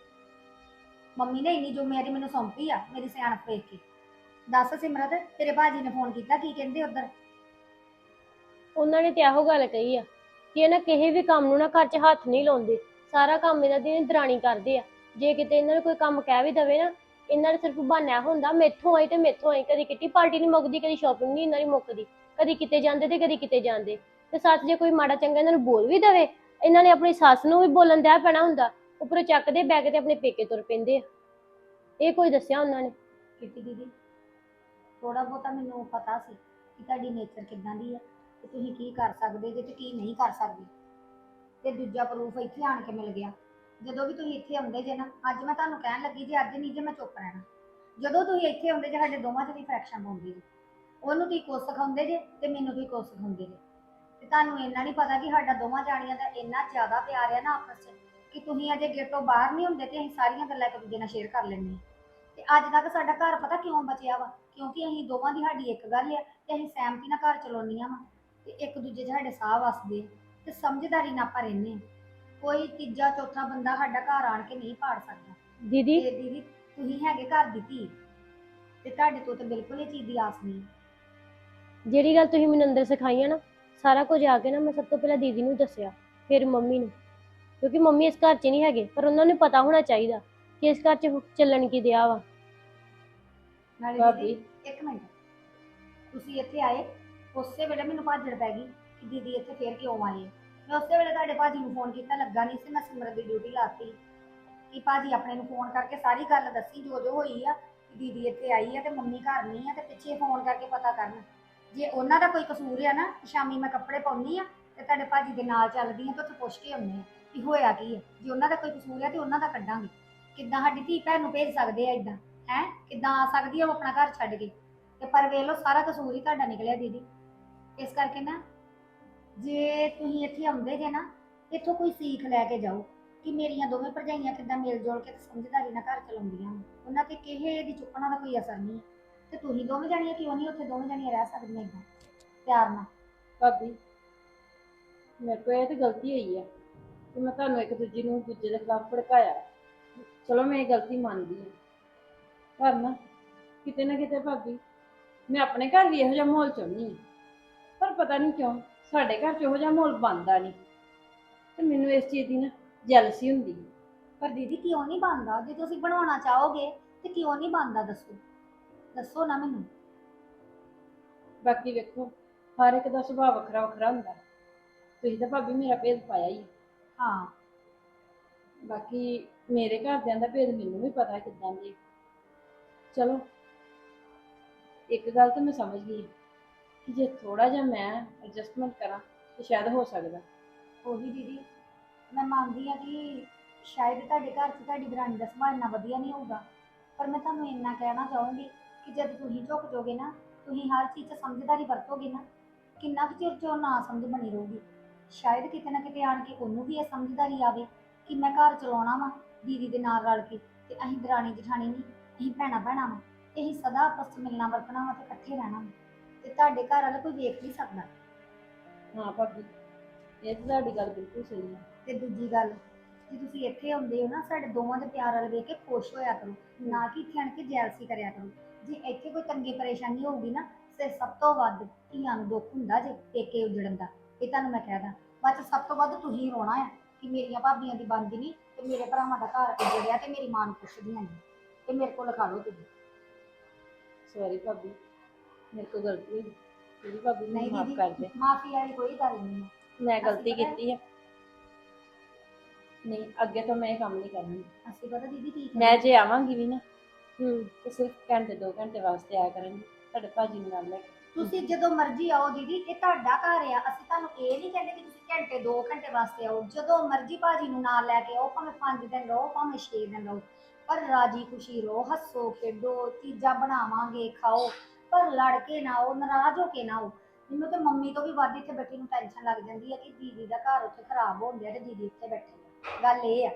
ਮੰਮੀ ਨੇ ਇੰਨੀ ਜ਼ਿੰਮੇਵਾਰੀ ਮੈਨੂੰ ਸੌਂਪੀ ਆ, ਮੇਰੀ ਸਿਆਣਪ ਵੇਖ ਕੇ। ਦੱਸ ਸਿਮਰਤ, ਤੇਰੇ ਭਾਜੀ ਨੇ ਫੋਨ ਕੀਤਾ, ਕੀ ਕਹਿੰਦੇ ਉਧਰ? ਉਹਨਾਂ ਨੇ ਤੇ ਇਹੋ ਗੱਲ ਕਹੀ ਆ, ਕਿ ਇਹ ਨਾ ਕਿਸੇ ਵੀ ਕੰਮ ਨੂੰ ਨਾ ਘਰ 'ਚ ਹੱਥ ਨਹੀਂ ਲਾਉਂਦੇ। ਸਾਰਾ ਕੰਮ ਇਹਨਾਂ ਦੀ ਦਰਾਣੀ ਕਰਦੇ ਆ। ਜੇ ਕਿਤੇ ਇਹਨਾਂ ਨੂੰ ਕੋਈ ਕੰਮ ਕਹਿ ਵੀ ਦਵੇ ਨਾ ਇਹਨਾਂ ਨੇ ਸਿਰਫ ਬਹਾਨਾ ਹੁੰਦਾ, ਮੈਥੋਂ ਆਈ ਤੇ ਮੈਥੋਂ ਆਈ, ਕਦੀ ਕਿੱਟੀ ਪਾਰਟੀ ਨਹੀਂ ਮੁੱਕਦੀ, ਕਦੀ ਸ਼ਾਪਿੰਗ ਨਹੀਂ ਇਹਨਾਂ ਦੀ ਮੁੱਕਦੀ, ਕਦੀ ਕਿਤੇ ਜਾਂਦੇ ਤੇ ਕਦੀ ਕਿਤੇ ਜਾਂਦੇ। ਤੇ ਸੱਚ ਜੇ ਕੋਈ ਮਾੜਾ ਚੰਗਾ ਇਹਨਾਂ ਨੂੰ ਬੋਲ ਵੀ ਦਵੇ, ਇਹਨਾਂ ਨੇ ਆਪਣੀ ਸੱਸ ਨੂੰ ਵੀ ਬੋਲਣ ਦਿਆ ਪੈਣਾ ਹੁੰਦਾ, ਉੱਪਰੋਂ ਚੱਕਦੇ ਬੈਗ ਤੇ ਆਪਣੇ ਪੇਕੇ ਤੁਰ ਪੈਂਦੇ ਆ। ਇਹ ਕੋਈ ਦੱਸਿਆ ਉਹਨਾਂ ਨੇ? ਕਿੱਟੀ ਦੀਦੀ ਥੋੜਾ ਬਹੁਤਾ ਮੈਨੂੰ ਪਤਾ ਸੀ ਕਿ ਤੁਹਾਡੀ ਨੇਚਰ ਕਿੱਦਾਂ ਦੀ ਹੈ ਤੇ ਤੁਸੀਂ ਕੀ ਕਰ ਸਕਦੇ, ਜੇ ਤੇ ਕੀ ਨਹੀਂ ਕਰ ਸਕਦੇ। ਤੇ ਦੂਜਾ ਪ੍ਰੂਫ ਇੱਥੇ ਆਣ ਕੇ ਮਿਲ ਗਿਆ। ਜਦੋਂ ਵੀ ਤੁਸੀਂ ਇੱਥੇ ਆਉਂਦੇ ਜੇ ਨਾ, ਅੱਜ ਮੈਂ ਤੁਹਾਨੂੰ ਕਹਿਣ ਲੱਗੀ ਜੇ ਅੱਜ ਨਹੀਂ ਜੇ ਮੈਂ ਚੁੱਪ ਰਹਿਣਾ। ਜਦੋਂ ਤੁਸੀਂ ਇੱਥੇ ਆਉਂਦੇ ਜੇ, ਸਾਡੇ ਦੋਵਾਂ 'ਚ ਵੀ ਫਰੈਕਸ਼ਨ ਪਾਉਂਦੀ ਜੇ। ਉਹਨੂੰ ਤੁਸੀਂ ਕੁਛ ਸਿਖਾਉਂਦੇ ਜੇ ਤੇ ਮੈਨੂੰ ਤੁਸੀਂ ਕੁਛ ਸਿਖਾਉਂਦੇ ਜੇ। ਤੇ ਤੁਹਾਨੂੰ ਇੰਨਾ ਨਹੀਂ ਪਤਾ ਕਿ ਸਾਡਾ ਦੋਵਾਂ ਜਾਣੀਆਂ ਦਾ ਇੰਨਾ ਜ਼ਿਆਦਾ ਪਿਆਰ ਹੈ ਨਾ ਆਪਸ 'ਚ, ਕਿ ਤੁਸੀਂ ਅਜੇ ਗੇਟੋਂ ਬਾਹਰ ਨਹੀਂ ਹੁੰਦੇ ਤੇ ਅਸੀਂ ਸਾਰੀਆਂ ਗੱਲਾਂ ਇੱਕ ਦੂਜੇ ਨਾਲ ਸ਼ੇਅਰ ਕਰ ਲੈਂਦੇ ਤੇ ਅੱਜ ਤੱਕ ਸਾਡਾ ਘਰ ਪਤਾ ਕਿਉਂ ਬਚਿਆ ਵਾ? ਕਿਉਂਕਿ ਅਸੀਂ ਦੋਵਾਂ ਦੀ ਸਾਡੀ ਇੱਕ ਗੱਲ ਆ ਤੇ ਅਸੀਂ ਸਹਿਮਤੀ ਨਾਲ ਘਰ ਚਲਾਉਂਦੀਆਂ ਵਾ। ਤੇ ਇੱਕ ਦੂਜੇ 'ਚ ਸਾਡੇ ਸਾਹ ਵਸਦੇ ਤੇ ਸਮਝਦਾਰੀ ਨਾਲ ਆਪਾਂ ਰਹਿੰਦੇ ਹਾਂ। ਕੋਈ ਤੀਜਾ ਚੌਥਾ ਬੰਦਾ ਸਾਡਾ ਘਰ ਆਣ ਕੇ ਨਹੀਂ ਪਾੜ ਸਕਦਾ। ਦੀਦੀ? ਤੇ ਦੀਦੀ ਤੁਸੀਂ ਹੈਗੇ ਘਰ ਦੀ ਧੀ। ਤੇ ਤੁਹਾਡੇ ਤੋਂ ਤਾਂ ਬਿਲਕੁਲ ਇਹ ਚੀਜ਼ ਦੀ ਆਸ ਨਹੀਂ। ਜਿਹੜੀ ਗੱਲ ਤੁਸੀਂ ਮੈਨੂੰ ਅੰਦਰ ਸਿਖਾਈ ਆ ਨਾ ਸਾਰਾ ਕੁਝ ਆ ਕੇ ਨਾ ਮੈਂ ਸਭ ਤੋਂ ਪਹਿਲਾਂ ਦੀਦੀ ਨੂੰ ਦੱਸਿਆ ਫਿਰ ਮੰਮੀ ਨੂੰ। ਕਿਉਂਕਿ ਮੰਮੀ ਇਸ ਘਰ 'ਚ ਨਹੀਂ ਹੈਗੇ ਪਰ ਉਹਨਾਂ ਨੂੰ ਪਤਾ ਹੋਣਾ ਚਾਹੀਦਾ ਕਿ ਇਸ ਘਰ 'ਚ ਚੱਲਣ ਕੀ ਦਿਆ ਵਾ। ਨਾਲੇ ਭਾਬੀ। ਦੀਦੀ ਇੱਕ ਮਿੰਟ। ਤੁਸੀਂ ਇੱਥੇ ਆਏ ਉਸੇ ਵੇਲੇ ਮੈਨੂੰ ਭਾਜੜ ਪੈ ਗਈ ਕਿ ਦੀਦੀ ਇੱਥੇ ਫੇਰ ਕਿਉਂ ਆਏ? ਮੈਂ ਉਸੇ ਵੇਲੇ ਤੁਹਾਡੇ ਭਾਜੀ ਨੂੰ ਫੋਨ ਕੀਤਾ, ਲੱਗਾ ਨਹੀਂ ਸੀ, ਮੈਂ ਸਿਮਰਤ ਦੀ ਡਿਊਟੀ ਲਾਤੀ। ਕਿ ਭਾਜੀ ਆਪਣੇ ਨੂੰ ਫੋਨ ਕਰਕੇ ਸਾਰੀ ਗੱਲ ਦੱਸੀ, ਜੋ ਜੋ ਹੋਈ ਆ ਕਿ ਦੀਦੀ ਇੱਥੇ ਆਈ ਆ ਤੇ ਮੰਮੀ ਘਰ ਨਹੀਂ ਆ ਤੇ ਪਿੱਛੇ ਫੋਨ ਕਰਕੇ ਪਤਾ ਕਰਨ। ਜੇ ਉਹਨਾਂ ਦਾ ਕੋਈ ਕਸੂਰ ਆ ਨਾ ਸ਼ਾਮੀ ਮੈਂ ਕੱਪੜੇ ਪਾਉਣੀ ਆ ਤੇ ਤੁਹਾਡੇ ਭਾਜੀ ਦੇ ਨਾਲ ਚੱਲਦੀ ਆ ਤੇ ਉੱਥੇ ਪੁੱਛ ਕੇ ਆਉਂਦੇ ਆ ਕਿ ਹੋਇਆ ਕੀ ਆ। ਜੇ ਉਹਨਾਂ ਦਾ ਕੋਈ ਕਸੂਰ ਆ ਤੇ ਉਹਨਾਂ ਦਾ ਕੱਢਾਂਗੇ। ਕਿੱਦਾਂ ਸਾਡੀ ਧੀ ਭੈਣ ਨੂੰ ਭੇਜ ਸਕਦੇ ਆ ਇਦਾਂ ਹੈ? ਕਿੱਦਾਂ ਆ ਸਕਦੀ ਆ ਉਹ ਆਪਣਾ ਘਰ ਛੱਡ ਕੇ? ਤੇ ਪਰ ਵੇਖ ਲਓ, ਸਾਰਾ ਕਸੂਰ ਹੀ ਤੁਹਾਡਾ ਨਿਕਲਿਆ ਦੀਦੀ। ਇਸ ਕਰਕੇ ਨਾ ਜੇ ਤੁਸੀਂ ਇੱਥੇ ਆਉਂਦੇ ਜੇ ਨਾ, ਇੱਥੋਂ ਕੋਈ ਸੀਖ ਲੈ ਕੇ ਜਾਓ ਕਿ ਮੇਰੀਆਂ ਦੋਵੇਂ ਭਰਜਾਈਆਂ ਕਿੱਦਾਂ ਮਿਲ ਜੁਲ ਕੇ ਤੇ ਸਮਝਦਾਰੀ ਨਾਲ ਘਰ ਚਲਾਉਂਦੀਆਂ ਨੇ। ਉਹਨਾਂ ਤੇ ਕਿਸੇ ਦੀ ਚੁੱਕਣਾ ਦਾ ਕੋਈ ਅਸਰ ਨਹੀਂ। ਹੈ। ਤੇ ਤੁਸੀਂ ਦੋਵੇਂ ਜਾਣੀਆਂ ਕਿਉਂ ਨਹੀਂ ਉੱਥੇ ਦੋਵੇਂ ਜਾਣੀਆਂ ਰਹਿ ਸਕਦੀਆਂ ਇਦਾਂ? ਪਿਆਰ ਨਾਲ। ਭਾਬੀ, ਮੇਰੇ ਕੋਲ ਇਹ ਤੇ ਗਲਤੀ ਹੋਈ ਹੈ ਕਿ ਮੈਂ ਤੁਹਾਨੂੰ ਇੱਕ ਦੂਜੀ ਨੂੰ ਦੂਜੇ ਦੇ ਖਿਲਾਫ ਭੜਕਾਇਆ। ਚਲੋ ਮੈਂ ਇਹ ਗਲਤੀ ਮੰਨਦੀ ਹਾਂ ਪਰ ਨਾ, ਕਿਤੇ ਨਾ ਕਿਤੇ ਭਾਬੀ, ਮੈਂ ਆਪਣੇ ਘਰ ਵੀ ਇਹੋ ਜਿਹਾ ਮਾਹੌਲ ਚਾਹੁੰਦੀ ਹਾਂ ਪਰ ਪਤਾ ਨਹੀਂ ਕਿਉਂ ਸਾਡੇ ਘਰ 'ਚ ਇਹੋ ਜਿਹਾ ਮਾਹੌਲ ਬਣਦਾ ਨਹੀਂ। ਤੇ ਮੈਨੂੰ ਇਸ ਚੀਜ਼ ਦੀ ਨਾ ਜੈਲਸੀ ਹੁੰਦੀ ਹੈ। ਪਰ ਦੀਦੀ ਕਿਉਂ ਨਹੀਂ ਬਣਦਾ? ਜੇ ਤੁਸੀਂ ਬਣਾਉਣਾ ਚਾਹੋਗੇ ਤੇ ਕਿਉਂ ਨਹੀਂ ਬਣਦਾ? ਦੱਸੋ। ਦੱਸੋ ਨਾ ਮੈਨੂੰ। ਬਾਕੀ ਵੇਖੋ ਹਰ ਇੱਕ ਦਾ ਸੁਭਾਅ ਵੱਖਰਾ ਵੱਖਰਾ ਹੁੰਦਾ ਤੁਸੀਂ ਤਾਂ ਭਾਬੀ ਮੇਰਾ ਭੇਦ ਪਾਇਆ ਹੀ ਹੈ। ਹਾਂ। ਬਾਕੀ ਮੇਰੇ ਘਰਦਿਆਂ ਦਾ ਭੇਦ ਮੈਨੂੰ ਵੀ ਪਤਾ ਕਿੱਦਾਂ ਦੀ। ਹੈ। ਚਲੋ ਇੱਕ ਗੱਲ ਤਾਂ ਮੈਂ ਸਮਝ ਗਈ। ਕਿ ਜੇ ਥੋੜਾ ਜਿਹਾ ਮੈਂ ਐਡਜਸਟਮੈਂਟ ਕਰਾਂ ਤਾਂ ਸ਼ਾਇਦ ਹੋ ਸਕਦਾ। ਉਹੀ ਦੀਦੀ, ਮੈਂ ਮੰਨਦੀ ਆ ਕਿ ਸ਼ਾਇਦ ਤੁਹਾਡੇ ਘਰ 'ਚ ਤੁਹਾਡੀ ਦਰਾਣੀ ਦਾ ਸੁਭਾਅ ਇੰਨਾ ਵਧੀਆ ਨਹੀਂ ਹੋਊਗਾ, ਪਰ ਮੈਂ ਤੁਹਾਨੂੰ ਇੰਨਾ ਕਹਿਣਾ ਚਾਹੂੰਗੀ ਕਿ ਜਦ ਤੁਸੀਂ ਝੁਕ ਜਾਓਗੇ ਨਾ, ਤੁਸੀਂ ਹਰ ਚੀਜ਼ 'ਚ ਸਮਝਦਾਰੀ ਵਰਤੋਗੇ ਨਾ, ਕਿੰਨਾ ਕੁ ਚਿਰ ਚੋਂ ਨਾ ਸਮਝ ਬਣੀ ਰਹੂਗੀ। ਸ਼ਾਇਦ ਕਿਤੇ ਨਾ ਕਿਤੇ ਆਣ ਕੇ ਉਹਨੂੰ ਵੀ ਇਹ ਸਮਝਦਾਰੀ ਆਵੇ ਕਿ ਮੈਂ ਘਰ ਚਲਾਉਣਾ ਵਾ, ਦੀਦੀ ਦੇ ਨਾਲ ਰਲ ਕੇ, ਤੇ ਅਸੀਂ ਦਰਾਣੀ ਜਠਾਣੀ ਨਹੀਂ, ਅਸੀਂ ਭੈਣਾਂ ਭੈਣਾ ਵਾ ਅਸੀਂ ਸਦਾ ਆਪਸ 'ਚ ਮਿਲਣਾ ਵਰਤਣਾ ਵਾ ਤੇ ਇਕੱਠੇ ਰਹਿਣਾ ਵਾ। ਤੇ ਤੁਹਾਡੇ ਘਰ ਵਾਲਾ ਕੋਈ ਵੇਖ ਨਹੀਂ ਸਕਦਾ। ਹਾਂ ਭਾਬੀ ਇਹ ਤਾਂ ਤੁਹਾਡੀ ਗੱਲ ਬਿਲਕੁਲ ਸਹੀ ਹੈ। ਤੇ ਦੂਜੀ ਗੱਲ ਜੇ ਤੁਸੀਂ ਇੱਥੇ ਆਉਂਦੇ ਹੋ ਨਾ ਸਾਡੇ ਦੋਵਾਂ ਦੇ ਪਿਆਰ ਵਾਲ ਵੇਖ ਕੇ ਖੁਸ਼ ਹੋਇਆ ਕਰੋ। ਨਾ ਕਿ ਇੱਥੇ ਆਣ ਕੇ ਜੈਲਸੀ ਕਰਿਆ ਕਰੋ। ਜੇ ਇੱਥੇ ਕੋਈ ਤੰਗੀ ਪਰੇਸ਼ਾਨੀ ਹੋਊਗੀ ਨਾ ਤੇ ਸਭ ਤੋਂ ਵੱਧ ਧੀਆਂ ਨੂੰ ਦੁੱਖ ਹੁੰਦਾ ਜੇ ਪੇਕੇ ਉਜੜਨ ਦਾ। ਇਹ ਤੁਹਾਨੂੰ ਮੈਂ ਕਹਿ ਦਾਂ। ਬਾਅਦ 'ਚ ਸਭ ਤੋਂ ਵੱਧ ਤੁਸੀਂ ਰੋਣਾ ਆ ਕਿ ਮੇਰੀਆਂ ਭਾਬੀਆਂ ਦੀ ਬਣਦੀ ਨਹੀਂ ਤੇ ਮੇਰੇ ਭਰਾਵਾਂ ਦਾ ਘਰ ਉਜੜਿਆ ਤੇ ਮੇਰੀ ਮਾਂ ਨੂੰ ਪੁੱਛਦੀਆਂ ਨਹੀਂ। ਤੇ ਮੇਰੇ ਕੋਲ ਲਿਖਾ ਲਓ ਤੁਸੀਂ। ਸੌਰੀ ਭਾਬੀ ਮੇਰੇ ਕੋਲ ਗਲਤੀ ਹੋਈ। ਮੇਰੀ ਭਾਬੀ ਨਹੀਂ ਨੂੰ ਮਾਫ ਕਰ ਦੇ। ਮਾਫੀ ਵਾਲੀ ਕੋਈ ਗੱਲ ਨਹੀਂ ਹੈ। ਮੈਂ ਅਸੀਂ ਗਲਤੀ ਪਤਾ- ਕੀਤੀ ਹੈ। ਨਹੀਂ ਅੱਗੇ ਤੋਂ ਮੈਂ ਇਹ ਕੰਮ ਨਹੀਂ ਕਰਨੀ। ਅਸੀਂ ਪਤਾ ਦੀਦੀ ਕੀ ਮੈਂ? ਜੇ ਆਵਾਂਗੀ ਵੀ ਨਾ ਹੂੰ। ਤੇ ਸਿਰਫ ਘੰਟੇ ਦੋ ਘੰਟੇ ਵਾਸਤੇ ਆਇਆ ਕਰਾਂਗੀ ਤੁਹਾਡੇ ਭਾਜੀ ਨੂੰ ਨਾਲ ਲੈ ਕੇ। ਤੁਸੀਂ ਜਦੋਂ ਮਰਜ਼ੀ ਆਓ ਦੀਦੀ ਇਹ ਤੁਹਾਡਾ ਘਰ ਆ। ਅਸੀਂ ਤੁਹਾਨੂੰ ਇਹ ਨਹੀਂ ਕਹਿੰਦੇ ਕਿ ਤੁਸੀਂ ਘੰਟੇ 2 ਘੰਟੇ ਵਾਸਤੇ ਆਓ। ਜਦੋਂ ਮਰਜ਼ੀ ਭਾਜੀ ਨੂੰ ਨਾਲ ਲੈ ਕੇ ਆਓ ਭਾਵੇਂ 5 ਦਿਨ ਰਹੋ ਭਾਵੇਂ 6 ਦਿਨ ਰਹੋ। ਪਰ ਰਾਜੀ ਖੁਸ਼ੀ ਰਹੋ ਹੱਸੋ ਖੇਡੋ ਚੀਜ਼ਾਂ ਬਣਾਵਾਂਗੇ ਖਾਓ। ਪਰ ਲੜ ਕੇ ਨਾ ਆਓ ਨਾਰਾਜ਼ ਹੋ ਕੇ ਨਾ ਆਓ। ਮੈਨੂੰ ਤੇ ਮੰਮੀ ਤੋਂ ਵੀ ਵੱਧ ਇੱਥੇ ਬੈਠੀ ਨੂੰ ਟੈਨਸ਼ਨ ਲੱਗ ਜਾਂਦੀ ਹੈ ਕਿ ਦੀਦੀ ਦਾ ਘਰ ਉੱਥੇ ਖਰਾਬ ਹੋਣ ਡਿਆ ਤੇ ਦੀਦੀ ਇੱਥੇ ਬੈਠੀ ਆ ਗੱਲ ਇਹ ਆ।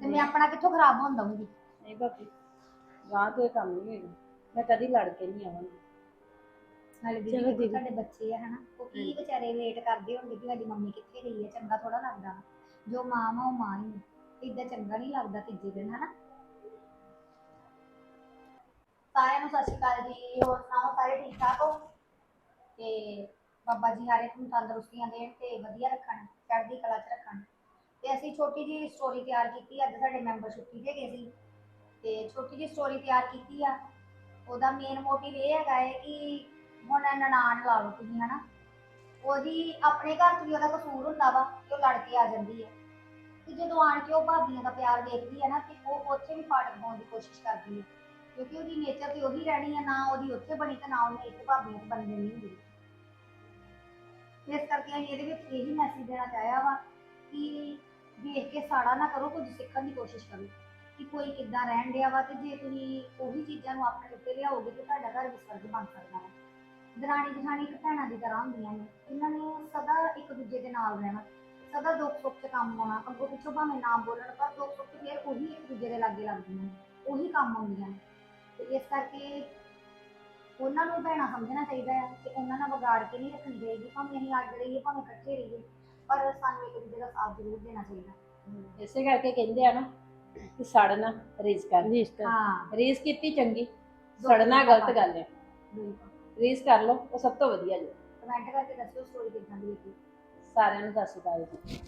ਤੇ ਮੈਂ ਆਪਣਾ ਕਿੱਥੋਂ ਖਰਾਬ ਹੋਣ ਦਊਂਗੀ? ਨਹੀਂ ਭਾਬੀ ਗਾਂ ਤੋਂ ਇਹ ਕੰਮ ਨਹੀਂ ਹੋਏਗਾ। ਮੈਂ ਕਦੀ ਲੜ ਕੇ ਨਹੀਂ ਆਵਾਂਗੀ। ਨਾਲੇ ਦੀਦੀ ਚਲੋ ਦੇਖੋ ਦੀਦੀ। ਤੁਹਾਡੇ ਬੱਚੇ ਆ ਹਨਾ? ਉਹ ਕੀ। ਵਿਚਾਰੇ ਵੇਟ ਕਰਦੇ ਹੋਣਗੇ ਕਿ ਸਾਡੀ ਮੰਮੀ ਕਿੱਥੇ ਗਈ ਹੈ? ਚੰਗਾ ਥੋੜਾ ਲੱਗਦਾ। ਜੋ ਮਾਂ ਵਾ ਉਹ ਮਾਂ ਹੀ ਹੈ ਇਦਾਂ ਚੰਗਾ ਨਹੀਂ ਲੱਗਦਾ ਤੀਜੇ ਦਿਨ ਹਨਾ? ਸਾਰਿਆਂ ਨੂੰ ਸਤਿ ਸ਼੍ਰੀ ਅਕਾਲ ਜੀ। ਹੋਰ ਸੁਣਾਓ, ਸਾਰੇ ਠੀਕ ਠਾਕ ਹੋ? ਤੇ ਬਾਬਾ ਜੀ ਹਰ ਇੱਕ ਨੂੰ ਤੰਦਰੁਸਤੀਆਂ ਦੇਣ ਤੇ ਵਧੀਆ ਰੱਖਣ, ਚੜ੍ਹਦੀ ਕਲਾ 'ਚ ਰੱਖਣ। ਤੇ ਅਸੀਂ ਛੋਟੀ ਜੀ ਸਟੋਰੀ ਤਿਆਰ ਕੀਤੀ, ਅੱਜ ਸਾਡੇ ਮੈਂਬਰ ਛੁੱਟੀ ਤੇ ਗਏ ਸੀ। ਤੇ ਛੋਟੀ ਜੀ ਸਟੋਰੀ ਤਿਆਰ ਕੀਤੀ ਆ। ਉਹਦਾ ਮੇਨ ਮੋਟਿਵ ਇਹ ਹੈਗਾ ਹੈ ਕਿ ਹੁਣ ਨਨਾਣ ਲਾ ਲਓ ਤੁਸੀਂ, ਹਨਾ? ਉਹਦੀ ਆਪਣੇ ਘਰ 'ਚ ਵੀ ਉਹਦਾ ਕਸੂਰ ਹੁੰਦਾ ਵਾ ਕਿ ਉਹ ਲੜ ਕੇ ਆ ਜਾਂਦੀ ਹੈ ਤੇ ਜਦੋਂ ਆਣ ਕੇ ਉਹ ਭਾਬੀਆਂ ਦਾ ਪਿਆਰ ਦੇਖਦੀ ਹੈ ਨਾ, ਤੇ ਉਹ ਉੱਥੇ ਵੀ ਫਾਟਕ ਪਾਉਣ ਦੀ ਕੋਸ਼ਿਸ਼ ਕਰਦੀ ਹੈ ਕਿਉਂਕਿ ਉਹਦੀ ਨੇਚਰ ਤੇ ਉਹੀ ਰਹਿਣੀ ਹੈ ਨਾ ਉਹਦੀ ਉੱਥੇ ਬਣੀ ਤੇ ਨਾ ਉਹਨੇ ਇੱਥੇ ਭਾਬੀਆਂ 'ਚ ਬਣਨੀ ਨਹੀਂ ਹੁੰਦੀ। ਇਸ ਕਰਕੇ ਅਸੀਂ ਇਹਦੇ ਵਿੱਚ ਇਹੀ ਮੈਸੇਜ ਦੇਣਾ ਚਾਹਿਆ ਵਾ ਕਿ ਵੇਖ ਕੇ ਸਾੜਾ ਨਾ ਕਰੋ, ਕੁਝ ਸਿੱਖਣ ਦੀ ਕੋਸ਼ਿਸ਼ ਕਰੋ ਕਿ ਕੋਈ ਕਿੱਦਾਂ ਰਹਿਣ ਡਿਆ ਵਾ ਤੇ ਜੇ ਤੁਸੀਂ ਉਹੀ ਚੀਜ਼ਾਂ ਨੂੰ ਆਪਣੇ ਉੱਤੇ ਲਿਆਓਗੇ ਤੇ ਤੁਹਾਡਾ ਘਰ ਵੀ ਸਵਰਗ ਬਣ ਸਕਦਾ ਹੈ ਦਰਾਣੀ ਜਠਾਣੀ ਇੱਕ ਭੈਣਾਂ ਦੀ ਤਰ੍ਹਾਂ ਹੁੰਦੀਆਂ ਨੇ, ਇਹਨਾਂ ਨੇ ਸਦਾ ਇੱਕ ਦੂਜੇ ਦੇ ਨਾਲ ਰਹਿਣਾ, ਸਦਾ ਦੁੱਖ ਸੁੱਖ 'ਚ ਕੰਮ ਆਉਣਾ, ਅੱਗੋਂ ਪਿੱਛੋਂ ਭਾਵੇਂ ਨਾ ਬੋਲਣ, ਪਰ ਦੁੱਖ ਸੁੱਖ 'ਚ ਫਿਰ ਉਹੀ ਇੱਕ ਦੂਜੇ ਦੇ ਲਾਗੇ ਲੱਗਦੀਆਂ ਨੇ, ਉਹੀ ਕੰਮ ਆਉਂਦੀਆਂ ਨੇ। ਤੇ ਇਸ ਕਰਕੇ ਉਹਨਾਂ ਨੂੰ ਭੈਣਾਂ ਸਮਝਣਾ ਚਾਹੀਦਾ ਹੈ ਕਿ ਉਹਨਾਂ ਨਾਲ ਵਿਗਾੜ ਕੇ ਨਹੀਂ ਰੱਖਣੀ ਚਾਹੀਦੀ। ਭਾਵੇਂ ਅਸੀਂ ਅੱਡ ਰਹੀਏ ਭਾਵੇਂ ਇਕੱਠੇ ਰਹੀਏ ਪਰ ਸਾਨੂੰ ਇੱਕ ਦੂਜੇ ਦਾ ਸਾਥ ਜ਼ਰੂਰ ਦੇਣਾ ਚਾਹੀਦਾ। ਇਸੇ ਕਰਕੇ ਕਹਿੰਦੇ ਆ ਨਾ ਕਿ ਸੜਨਾ ਰੀਸ ਕਰ। ਰਿਸ਼ਤਾ ਹਾਂ। ਰੀਸ ਕੀਤੀ ਚੰਗੀ ਸੜਨਾ ਗਲਤ ਗੱਲ ਹੈ। ਬਿਲਕੁਲ। ਰੀਸ ਕਰ ਲਓ ਉਹ ਸਭ ਤੋਂ ਵਧੀਆ ਜੀ। ਕਮੈਂਟ ਕਰਕੇ ਦੱਸਿਓ ਸਟੋਰੀ ਕਿੱਦਾਂ ਦੀ ਲੱਗੀ। ਸਾਰਿਆਂ ਨੂੰ ਸਤਿ ਸ਼੍ਰੀ ਅਕਾਲ ਜੀ।